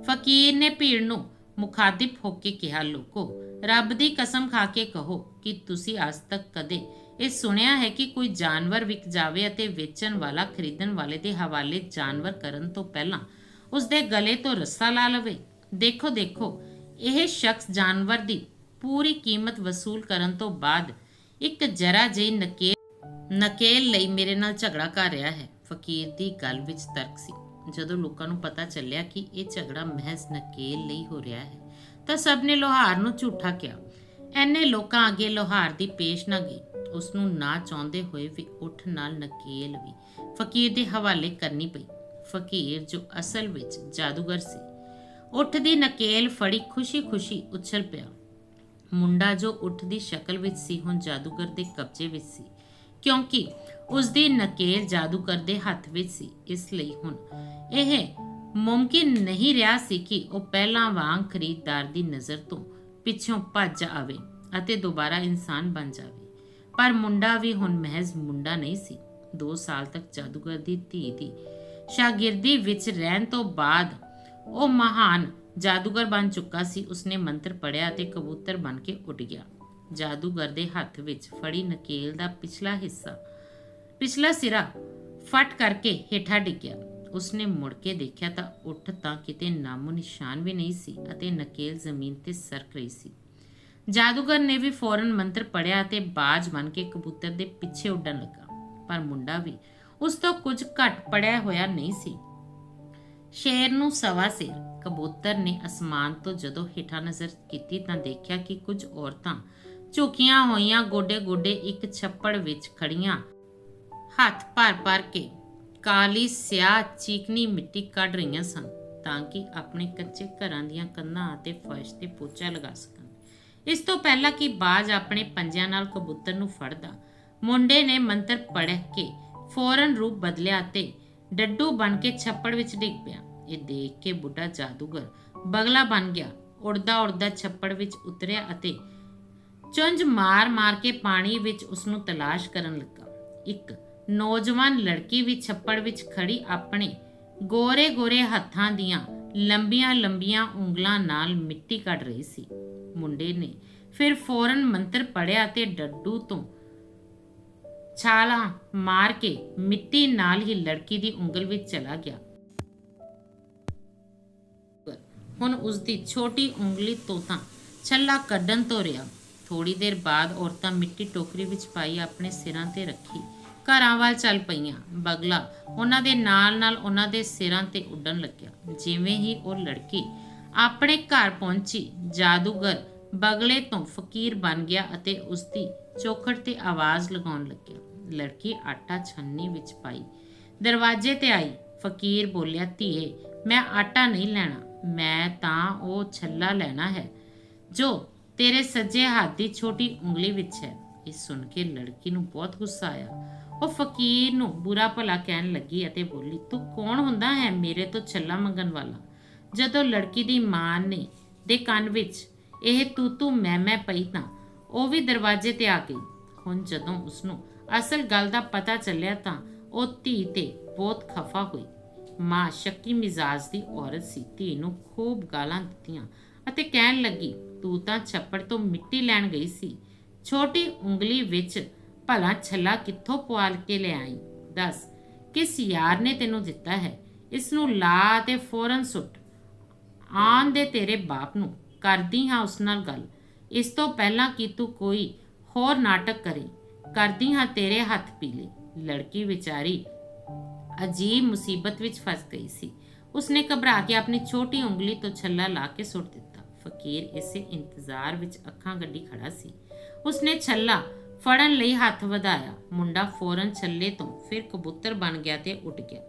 ਫਕੀਰ ਨੇ ਭੀੜ ਨੂੰ ਮੁਖਾਤਿਬ ਹੋ ਕੇ ਕਿਹਾ, ਲੋਕੋ, ਰੱਬ ਦੀ ਕਸਮ ਖਾ ਕੇ ਕਹੋ ਕਿ ਤੁਸੀਂ ਅੱਜ ਤੱਕ ਕਦੇ ਇਹ ਸੁਣਿਆ ਹੈ ਕਿ ਕੋਈ ਜਾਨਵਰ ਵਿਕ ਜਾਵੇ ਅਤੇ ਵੇਚਣ ਵਾਲਾ ਖਰੀਦਣ ਵਾਲੇ ਦੇ ਹਵਾਲੇ ਜਾਨਵਰ ਕਰਨ ਤੋਂ ਪਹਿਲਾਂ ਉਸ ਦੇ ਗਲੇ ਤੋਂ ਰੱਸਾ ਲਾ ਲਵੇ। ਦੇਖੋ ਦੇਖੋ, ਇਹ ਸ਼ਖਸ ਜਾਨਵਰ ਦੀ ਪੂਰੀ ਕੀਮਤ ਵਸੂਲ ਕਰਨ ਤੋਂ ਬਾਅਦ ਇੱਕ ਜਰਾ ਜਿਹੀ ਨਕੇਲ ਨਕੇਲ ਲਈ ਮੇਰੇ ਨਾਲ ਝਗੜਾ ਕਰ ਰਿਹਾ ਹੈ। ਫਕੀਰ ਦੀ ਗੱਲ ਵਿੱਚ ਤਰਕ ਸੀ। ਜਦੋਂ ਲੋਕਾਂ ਨੂੰ ਪਤਾ ਚੱਲਿਆ ਕਿ ਇਹ ਝਗੜਾ ਮਹਿਜ਼ ਨਕੇਲ ਲਈ ਹੋ ਰਿਹਾ ਹੈ, ਤਾਂ ਸਭ ਨੇ ਲੋਹਾਰ ਨੂੰ ਝੂਠਾ ਕਿਹਾ। ਐਨੇ ਲੋਕਾਂ ਅੱਗੇ ਲੋਹਾਰ ਦੀ ਪੇਸ਼ ਨਾ ਗਈ। ਉਸ ਨੂੰ ਨਾ ਚਾਹੁੰਦੇ ਹੋਏ ਵੀ ਉੱਠ ਨਾਲ ਨਕੇਲ ਵੀ। ਫਕੀਰ ਦੇ ਹਵਾਲੇ ਕਰਨੀ ਪਈ। ਫਕੀਰ ਜੋ ਅਸਲ ਵਿੱਚ ਜਾਦੂਗਰ ਸੀ। ਉੱਠ ਦੀ ਨਕੇਲ ਫੜੀ ਖੁਸ਼ੀ-ਖੁਸ਼ੀ ਉਛਲ ਪਿਆ। ਮੁੰਡਾ ਜੋ ਉੱਠ ਦੀ ਸ਼ਕਲ ਵਿੱਚ ਸੀ ਹੁਣ ਜਾਦੂਗਰ ਦੇ ਕਬਜ਼ੇ ਵਿੱਚ ਸੀ। ਕਿਉਂਕਿ ਉਸ ਦੀ ਨਕੇਲ ਜਾਦੂਗਰ ਦੇ ਹੱਥ ਵਿੱਚ ਸੀ। ਇਸ ਲਈ ਹੁਣ ਇਹ ਮੁਮਕਿਨ ਨਹੀਂ ਰਿਹਾ ਸੀ ਕਿ ਉਹ ਪਹਿਲਾਂ ਵਾਂਗ ਖਰੀਦਦਾਰ ਦੀ ਨਜ਼ਰ ਤੋਂ ਪਿੱਛੋਂ ਭੱਜ ਆਵੇ ਅਤੇ ਦੁਬਾਰਾ ਇਨਸਾਨ ਬਣ ਜਾਵੇ। ਪਰ ਮੁੰਡਾ ਵੀ ਹੁਣ ਮਹਿਜ਼ ਮੁੰਡਾ ਨਹੀਂ ਸੀ। 2 ਸਾਲ ਤੱਕ ਜਾਦੂਗਰ ਦੀ ਧੀ ਦੀ ਸ਼ਾਗਿਰਦੀ ਵਿੱਚ ਰਹਿਣ ਤੋਂ ਬਾਅਦ ਉਹ ਮਹਾਨ ਜਾਦੂਗਰ ਬਣ ਚੁੱਕਾ ਸੀ। ਉਸਨੇ ਮੰਤਰ ਪੜਿਆ ਅਤੇ ਕਬੂਤਰ ਬਣ ਕੇ ਉੱਡ ਗਿਆ। ਜਾਦੂਗਰ ਦੇ ਹੱਥ ਵਿੱਚ ਫੜੀ ਨਕੇਲ ਦਾ ਪਿਛਲਾ ਹਿੱਸਾ। ਪਿਛਲਾ ਸਿਰਾ ਫਟ ਕਰਕੇ ਹੇਠਾਂ ਡਿੱਗਿਆ। ਉਸਨੇ ਮੁੜ ਕੇ ਦੇਖਿਆ ਤਾਂ ਉੱਠ ਤਾਂ ਕਿਤੇ ਨਾਮੋ ਨਿਸ਼ਾਨ ਵੀ ਨਹੀਂ ਸੀ ਅਤੇ ਨਕੇਲ ਜ਼ਮੀਨ ਤੇ ਸਰਕ ਰਹੀ ਸੀ। ਜਾਦੂਗਰ ਨੇ ਵੀ ਫੌਰਨ ਮੰਤਰ ਪੜਿਆ ਤੇ ਬਾਜ ਬਣ ਕੇ ਕਬੂਤਰ ਦੇ ਪਿੱਛੇ ਉੱਡਣ ਲੱਗਾ, ਪਰ ਮੁੰਡਾ ਵੀ ਉਸ ਤੋਂ ਕੁਝ ਘੱਟ ਪੜਿਆ ਹੋਇਆ ਨਹੀਂ ਸੀ। ਸ਼ੇਰ ਨੂੰ ਸਵਾ ਸਿਰ, ਕਬੂਤਰ ਨੇ ਅਸਮਾਨ ਤੋਂ ਜਦੋਂ ਹੇਠਾਂ ਨਜ਼ਰ ਕੀਤੀ ਤਾਂ ਦੇਖਿਆ ਕਿ ਕੁਝ ਔਰਤਾਂ ਝੁਕੀਆਂ ਹੋਈਆਂ ਗੋਡੇ-ਗੋਡੇ ਇੱਕ ਛੱਪੜ ਵਿੱਚ ਖੜੀਆਂ ਹੱਥ ਭਰ-ਭਰ ਕੇ ਕਾਲੀ ਸਿਆਹ ਚੀਕਨੀ ਮਿੱਟੀ ਕੱਢ ਰਹੀਆਂ ਸਨ ਤਾਂ ਕਿ ਆਪਣੇ ਕੱਚੇ ਘਰਾਂ ਦੀਆਂ ਕੰਧਾਂ ਅਤੇ ਫਰਸ਼ ਤੇ ਪੋਚਾ ਲਗਾ ਸਕਣ। ਇਸ ਤੋਂ ਪਹਿਲਾਂ ਕਿ ਬਾਜ ਆਪਣੇ ਪੰਜਿਆਂ ਨਾਲ ਕਬੂਤਰ ਨੂੰ ਫੜਦਾ, ਮੁੰਡੇ ਨੇ ਮੰਤਰ ਪੜ੍ਹ ਕੇ ਫੌਰਨ ਰੂਪ ਬਦਲਿਆ ਤੇ ਡੱਡੂ ਬਣ ਕੇ ਛੱਪੜ ਵਿੱਚ ਡਿੱਗ ਪਿਆ। ਇਹ ਦੇਖ ਕੇ ਬੁੱਢਾ ਜਾਦੂਗਰ ਬਗਲਾ ਬਣ ਗਿਆ। ਉੜਦਾ ਉੜਦਾ ਛੱਪੜ ਵਿੱਚ ਉਤਰਿਆ ਅਤੇ ਚੁੰਝ ਮਾਰ-ਮਾਰ ਕੇ ਪਾਣੀ ਵਿੱਚ ਉਸ ਨੂੰ ਤਲਾਸ਼ ਕਰਨ ਲੱਗਾ। ਇੱਕ ਨੌਜਵਾਨ ਲੜਕੀ ਵੀ ਛੱਪੜ ਵਿੱਚ ਖੜੀ ਆਪਣੇ ਗੋਰੇ-ਗੋਰੇ ਹੱਥਾਂ ਦੀਆਂ ਲੰਬੀਆਂ-ਲੰਬੀਆਂ ਉਂਗਲਾਂ ਨਾਲ ਮਿੱਟੀ ਕੱਢ ਰਹੀ ਸੀ। ਮੁੰਡੇ ਨੇ ਫਿਰ ਫੌਰਨ ਮੰਤਰ ਪੜਿਆ ਤੇ ਡੱਡੂ ਤੋਂ ਛਾਲਾਂ ਮਾਰ ਕੇ ਮਿੱਟੀ ਨਾਲ ਹੀ ਲੜਕੀ ਦੀ ਉਂਗਲ ਵਿੱਚ ਚਲਾ ਗਿਆ। ਹੁਣ ਉਸ ਦੀ ਛੋਟੀ ਉਂਗਲੀ ਤੋਂ ਤਾਂ ਛੱਲਾ ਕੱਢਣ ਤੋਂ ਰਿਹਾ। ਥੋੜੀ ਦੇਰ ਬਾਅਦ ਔਰਤਾਂ ਮਿੱਟੀ ਟੋਕਰੀ ਵਿੱਚ ਪਾਈ ਆਪਣੇ ਸਿਰਾਂ ਤੇ ਰੱਖੀ। ਘਰਾਂ ਵੱਲ ਚੱਲ ਪਈਆਂ। ਬਗਲਾ ਉਹਨਾਂ ਦੇ ਨਾਲ ਨਾਲ ਉਹਨਾਂ ਦੇ ਸਿਰਾਂ ਤੇ ਉੱਡਣ ਲੱਗਿਆ। ਜਿਵੇਂ ਹੀ ਉਹ ਲੜਕੀ ਆਪਣੇ ਘਰ ਪਹੁੰਚੀ, ਜਾਦੂਗਰ ਬਗਲੇ ਤੋਂ ਫਕੀਰ ਬਣ ਗਿਆ ਅਤੇ ਉਸ ਦੀ ਚੌਖੜ ਤੇ ਆਵਾਜ਼ ਲਗਾਉਣ ਲੱਗਿਆ। ਲੜਕੀ ਆਟਾ ਛੰਨੀ ਵਿੱਚ ਪਾਈ, ਦਰਵਾਜ਼ੇ ਤੇ ਆਈ। ਫਕੀਰ ਬੋਲਿਆ, ਧੀਏ, ਮੈਂ ਆਟਾ ਨਹੀਂ ਲੈਣਾ। ਮੈਂ ਤਾਂ ਉਹ ਛੱਲਾ ਲੈਣਾ ਹੈ, ਜੋ ਤੇਰੇ ਸੱਜੇ ਹੱਥ ਦੀ ਛੋਟੀ ਉਂਗਲੀ ਵਿੱਚ ਹੈ। ਇਹ ਸੁਣ ਕੇ ਲੜਕੀ ਨੂੰ ਬਹੁਤ ਗੁੱਸਾ ਆਇਆ। ਉਹ ਫਕੀਰ ਨੂੰ ਬੁਰਾ ਭਲਾ ਕਹਿਣ ਲੱਗੀ ਅਤੇ ਬੋਲੀ, ਤੂੰ ਕੌਣ ਹੁੰਦਾ ਹੈ ਮੇਰੇ ਤੋਂ ਛੱਲਾ ਮੰਗਣ ਵਾਲਾ? ਜਦੋਂ ਲੜਕੀ ਦੀ ਮਾਂ ਨੇ ਦੇ ਕੰਨ ਵਿੱਚ ਇਹ ਤੂੰ ਤੂੰ ਮੈਂ ਮੈਂ ਪਈ ਤਾਂ ਉਹ ਵੀ ਦਰਵਾਜ਼ੇ ਤੇ ਆ ਗਈ। ਹੁਣ ਜਦੋਂ ਉਸ ਨੂੰ ਅਸਲ ਗੱਲ ਦਾ ਪਤਾ ਚੱਲਿਆ ਤਾਂ ਉਹ ਧੀ ਤੇ ਬਹੁਤ ਖਫਾ ਹੋਈ। ਮਾਂ ਸ਼ੱਕੀ ਮਿਜ਼ਾਜ ਦੀ ਔਰਤ ਸੀ, ਧੀ ਨੂੰ ਖੂਬ ਗਾਲਾਂ ਦਿੱਤੀਆਂ ਅਤੇ ਕਹਿਣ ਲੱਗੀ, ਤੂੰ ਤਾਂ ਛੱਪੜ ਤੋਂ ਮਿੱਟੀ ਲੈਣ ਗਈ ਸੀ। ਛੋਟੀ ਉਂਗਲੀ ਵਿੱਚ ਭਲਾ ਛੱਲਾ ਕਿੱਥੋਂ ਪਵਾਲ ਕੇ ਲੈ ਆਈ ਦੱਸ, ਕਿਸ ਯਾਰ ਨੇ ਤੈਨੂੰ ਦਿੱਤਾ ਹੈ? ਇਸ ਨੂੰ ਲਾ ਤੇ ਫੌਰਨ ਸੁੱਟ। ਆਨ ਦੇ ਤੇਰੇ ਬਾਪ ਨੂੰ। ਕਰਦੀ ਹਾਂ ਉਸ ਨਾਲ ਗੱਲ। ਇਸ ਤੋਂ ਪਹਿਲਾਂ ਕਿ ਤੂੰ ਕੋਈ ਹੋਰ ਨਾਟਕ ਕਰੇ। ਕਰਦੀ ਹਾਂ ਤੇਰੇ ਹੱਥ ਪੀਲੇ। ਲੜਕੀ ਵਿਚਾਰੀ ਅਜੀਬ ਮੁਸੀਬਤ ਵਿੱਚ ਫਸ ਗਈ ਸੀ। ਉਸਨੇ ਘਬਰਾ ਕੇ ਆਪਣੀ ਛੋਟੀ ਉਂਗਲੀ ਤੋਂ ਛੱਲਾ ਲਾ ਕੇ ਸੁੱਟ ਦਿੱਤਾ। ਫਕੀਰ ਇਸੇ ਇੰਤਜ਼ਾਰ ਵਿੱਚ ਅੱਖਾਂ ਗੱਡੀ ਖੜਾ ਸੀ। ਉਸਨੇ ਛੱਲਾ ਫੜਨ ਲਈ ਹੱਥ ਵਧਾਇਆ। ਮੁੰਡਾ ਫੌਰਨ ਛੱਲੇ ਤੋਂ ਫਿਰ ਕਬੂਤਰ ਬਣ ਗਿਆ ਤੇ ਉੱਡ ਗਿਆ।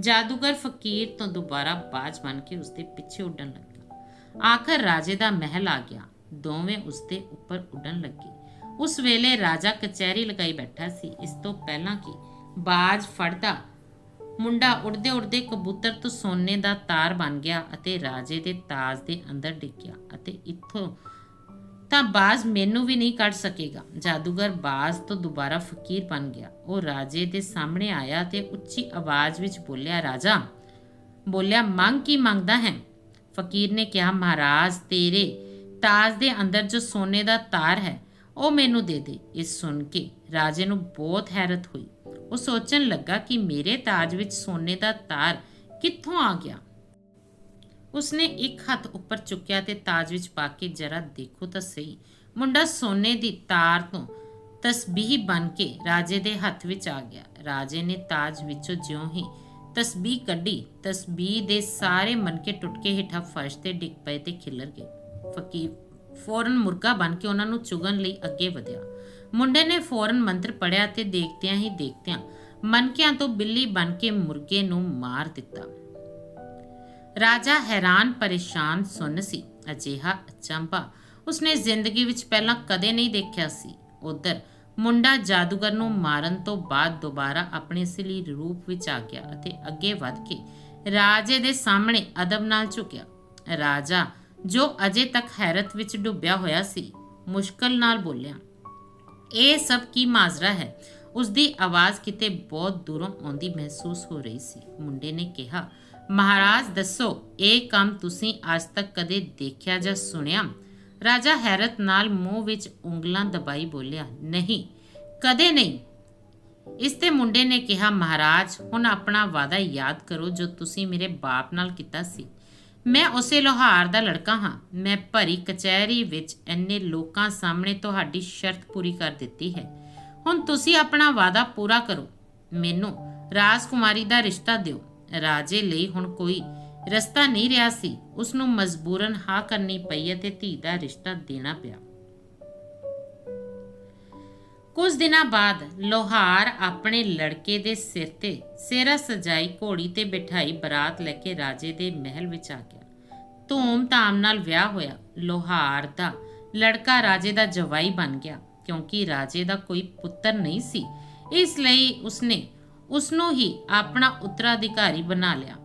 ਜਾਦੂਗਰ ਫਕੀਰ ਤੋਂ ਦੁਬਾਰਾ ਬਾਜ ਬਣ ਕੇ ਉਸਦੇ ਪਿੱਛੇ ਉੱਡਣ ਲੱਗਾ। ਆਖਰ ਰਾਜੇ ਦਾ ਮਹਿਲ ਆ ਗਿਆ। ਦੋਵੇਂ ਉਸਦੇ ਉੱਪਰ ਉੱਡਣ ਲੱਗੇ। ਉਸ ਵੇਲੇ ਰਾਜਾ ਕਚਹਿਰੀ ਲਗਾਈ ਬੈਠਾ ਸੀ। ਇਸ ਤੋਂ ਪਹਿਲਾਂ ਕਿ ਬਾਜ ਫੜਦਾ, ਮੁੰਡਾ ਉੜਦੇ ਉੜਦੇ ਕਬੂਤਰ ਤੋਂ ਸੋਨੇ ਦਾ ਤਾਰ ਬਣ ਗਿਆ ਅਤੇ ਰਾਜੇ ਦੇ ਤਾਜ ਦੇ ਅੰਦਰ ਡਿੱਗਿਆ ਅਤੇ ਇੱਥੋਂ ਤਾਂ ਬਾਜ਼ ਮੈਨੂੰ ਵੀ ਨਹੀਂ ਕੱਢ ਸਕੇਗਾ। ਜਾਦੂਗਰ ਬਾਜ਼ ਤੋਂ ਦੁਬਾਰਾ ਫਕੀਰ ਬਣ ਗਿਆ। ਉਹ ਰਾਜੇ ਦੇ ਸਾਹਮਣੇ ਆਇਆ ਤੇ ਉੱਚੀ ਆਵਾਜ਼ ਵਿੱਚ ਬੋਲਿਆ, ਰਾਜਾ, ਬੋਲਿਆ, ਮੰਗ ਕੀ ਮੰਗਦਾ ਹੈ? ਫਕੀਰ ਨੇ ਕਿਹਾ, ਮਹਾਰਾਜ, ਤੇਰੇ ਤਾਜ ਦੇ ਅੰਦਰ ਜੋ ਸੋਨੇ ਦਾ ਤਾਰ ਹੈ, ਉਹ ਮੈਨੂੰ ਦੇ ਦੇ। ਇਹ ਸੁਣ ਕੇ ਰਾਜੇ ਨੂੰ ਬਹੁਤ ਹੈਰਤ ਹੋਈ। ਉਹ ਸੋਚਣ ਲੱਗਾ ਕਿ ਮੇਰੇ ਤਾਜ ਵਿੱਚ ਸੋਨੇ ਦਾ ਤਾਰ ਕਿੱਥੋਂ ਆ ਗਿਆ। ਉਸਨੇ ਇੱਕ ਹੱਥ ਉੱਪਰ ਚੁੱਕਿਆ ਤੇ ਤਾਜ ਵਿੱਚ ਪਾ ਕੇ ਜਰਾ ਦੇਖੋ ਤਾਂ ਸਹੀ। ਮੁੰਡਾ ਸੋਨੇ ਦੀ ਤਾਰ ਤੋਂ ਤਸਬੀਹ ਬਣ ਕੇ ਰਾਜੇ ਦੇ ਹੱਥ ਵਿੱਚ ਆ ਗਿਆ। ਰਾਜੇ ਨੇ ਤਾਜ ਵਿੱਚੋਂ ਜਿਉਂ ਹੀ ਤਸਬੀਹ ਕੱਢੀ। ਤਸਬੀਹ ਦੇ ਸਾਰੇ ਮਨਕੇ ਟੁੱਟ ਕੇ ਹੇਠਾਂ ਫਰਸ਼ ਤੇ ਡਿੱਗ ਪਏ ਤੇ ਖਿਲਰ ਗਏ। ਫਕੀਰ ਫੌਰਨ ਮੁਰਗਾ ਬਣ ਕੇ ਉਹਨਾਂ ਨੂੰ ਚੁਗਣ ਲਈ ਅੱਗੇ ਵਧਿਆ। ਮੁੰਡੇ ਨੇ ਫੌਰਨ ਮੰਤਰ ਪੜਿਆ ਤੇ ਦੇਖਦਿਆਂ ਹੀ ਦੇਖਦਿਆਂ ਮਨਕਿਆਂ ਤੋਂ ਬਿੱਲੀ ਬਣ ਕੇ ਮੁਰਗੇ ਨੂੰ ਮਾਰ ਦਿੱਤਾ। ਰਾਜਾ ਹੈਰਾਨ ਪਰੇਸ਼ਾਨ ਸੁਣ ਸੀ। ਅਜਿਹਾ ਅਚੰਭਾ ਉਸਨੇ ਜ਼ਿੰਦਗੀ ਵਿੱਚ ਪਹਿਲਾਂ ਕਦੇ ਨਹੀਂ ਦੇਖਿਆ ਸੀ। ਉਧਰ ਮੁੰਡਾ ਜਾਦੂਗਰ ਨੂੰ ਮਾਰਨ ਤੋਂ ਬਾਅਦ ਦੁਬਾਰਾ ਆਪਣੇ ਅਸਲੀ ਰੂਪ ਵਿੱਚ ਆ ਗਿਆ ਅਤੇ ਅੱਗੇ ਵਧ ਕੇ ਰਾਜੇ ਦੇ ਸਾਹਮਣੇ ਅਦਬ ਨਾਲ ਝੁਕਿਆ। ਰਾਜਾ ਜੋ ਅਜੇ ਤੱਕ ਹੈਰਤ ਵਿੱਚ ਡੁੱਬਿਆ ਹੋਇਆ ਸੀ, ਮੁਸ਼ਕਲ ਨਾਲ ਬੋਲਿਆ, ਇਹ ਸਭ ਕੀ ਮਾਜ਼ਰਾ ਹੈ? ਉਸ ਦੀ ਆਵਾਜ਼ ਕਿਤੇ ਬਹੁਤ ਦੂਰੋਂ ਆਉਂਦੀ ਮਹਿਸੂਸ ਹੋ ਰਹੀ ਸੀ। ਮੁੰਡੇ ਨੇ ਕਿਹਾ ਮਹਾਰਾਜ, ਦੱਸੋ, ਇਹ ਕੰਮ ਤੁਸੀਂ ਅੱਜ ਤੱਕ ਕਦੇ ਦੇਖਿਆ ਜਾਂ ਸੁਣਿਆ? ਰਾਜਾ ਹੈਰਤ ਨਾਲ ਮੂੰਹ ਵਿੱਚ ਉਂਗਲਾਂ ਦਬਾਈ ਬੋਲਿਆ, ਨਹੀਂ, ਕਦੇ ਨਹੀਂ। ਇਸ ਤੇ ਮੁੰਡੇ ਨੇ ਕਿਹਾ, ਮਹਾਰਾਜ, ਹੁਣ ਆਪਣਾ ਵਾਅਦਾ ਯਾਦ ਕਰੋ ਜੋ ਤੁਸੀਂ ਮੇਰੇ ਬਾਪ ਨਾਲ ਕੀਤਾ ਸੀ। ਮੈਂ ਉਸੇ ਲੋਹਾਰ ਦਾ ਲੜਕਾ ਹਾਂ। ਮੈਂ ਭਰੀ ਕਚਹਿਰੀ ਵਿੱਚ ਇੰਨੇ ਲੋਕਾਂ ਸਾਹਮਣੇ ਤੁਹਾਡੀ ਸ਼ਰਤ ਪੂਰੀ ਕਰ ਦਿੱਤੀ ਹੈ। ਹੁਣ ਤੁਸੀਂ ਆਪਣਾ ਵਾਅਦਾ ਪੂਰਾ ਕਰੋ। ਮੈਨੂੰ ਰਾਜਕੁਮਾਰੀ ਦਾ ਰਿਸ਼ਤਾ ਦਿਓ। ਰਾਜੇ ਲਈ ਹੁਣ ਕੋਈ ਰਸਤਾ ਨਹੀਂ ਰਿਹਾ ਸੀ। ਉਸ ਨੂੰ ਮਜਬੂਰਨ ਹਾਂ ਕਰਨੀ ਪਈ ਅਤੇ ਧੀ ਦਾ ਰਿਸ਼ਤਾ ਦੇਣਾ ਪਿਆ। ਕੁਝ ਦਿਨਾਂ ਬਾਅਦ ਲੋਹਾਰ ਆਪਣੇ ਲੜਕੇ ਦੇ ਸਿਰ ਤੇ ਸਿਰਾ ਸਜਾਈ ਘੋੜੀ ਤੇ ਬਿਠਾਈ ਬਰਾਤ ਲੈ ਕੇ ਰਾਜੇ ਦੇ ਮਹਿਲ ਵਿੱਚ ਆ ਗਿਆ। ਧੂਮ-ਧਾਮ ਨਾਲ ਵਿਆਹ ਹੋਇਆ। ਲੋਹਾਰ ਦਾ ਲੜਕਾ ਰਾਜੇ ਦਾ ਜਵਾਈ ਬਣ ਗਿਆ, ਕਿਉਂਕਿ ਰਾਜੇ ਦਾ ਕੋਈ ਪੁੱਤਰ ਨਹੀਂ ਸੀ। ਇਸ ਲਈ ਉਸਨੇ ਉਸ ਨੂੰ ਹੀ ਆਪਣਾ ਉੱਤਰਾਧਿਕਾਰੀ ਬਣਾ ਲਿਆ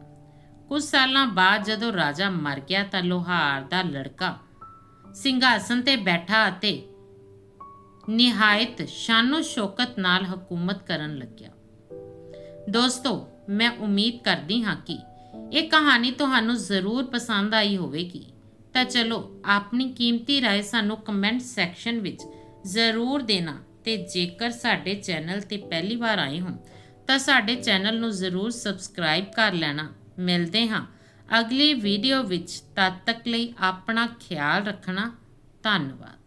ਕੁਝ ਸਾਲਾਂ ਬਾਅਦ ਜਦੋਂ ਰਾਜਾ ਮਰ ਗਿਆ ਤਾਂ ਲੋਹਾਰ ਦਾ ਲੜਕਾ ਸਿੰਘਾਸਨ ਤੇ ਬੈਠਾ ਅਤੇ ਨਿਹਾਇਤ ਸ਼ਾਨੋ ਸ਼ੌਕਤ ਨਾਲ ਹਕੂਮਤ ਕਰਨ ਲੱਗਿਆ ਦੋਸਤੋ ਮੈਂ ਉਮੀਦ ਕਰਦੀ ਹਾਂ ਕਿ ਇਹ ਕਹਾਣੀ ਤੁਹਾਨੂੰ ਜ਼ਰੂਰ ਪਸੰਦ ਆਈ ਹੋਵੇਗੀ ਤਾਂ ਚਲੋ ਆਪਣੀ ਕੀਮਤੀ رائے ਸਾਨੂੰ ਕਮੈਂਟ ਸੈਕਸ਼ਨ ਵਿੱਚ ਜ਼ਰੂਰ ਦੇਣਾ ਤੇ ਜੇਕਰ ਸਾਡੇ ਚੈਨਲ ਤੇ ਪਹਿਲੀ ਵਾਰ ਆਏ ਹੋ ਤਾਂ ਸਾਡੇ ਚੈਨਲ ਨੂੰ ਜ਼ਰੂਰ ਸਬਸਕ੍ਰਾਈਬ ਕਰ ਲੈਣਾ। ਮਿਲਦੇ ਹਾਂ ਅਗਲੀ ਵੀਡੀਓ ਵਿੱਚ। ਤਦ ਤੱਕ ਲਈ ਆਪਣਾ ਖਿਆਲ ਰੱਖਣਾ। ਧੰਨਵਾਦ।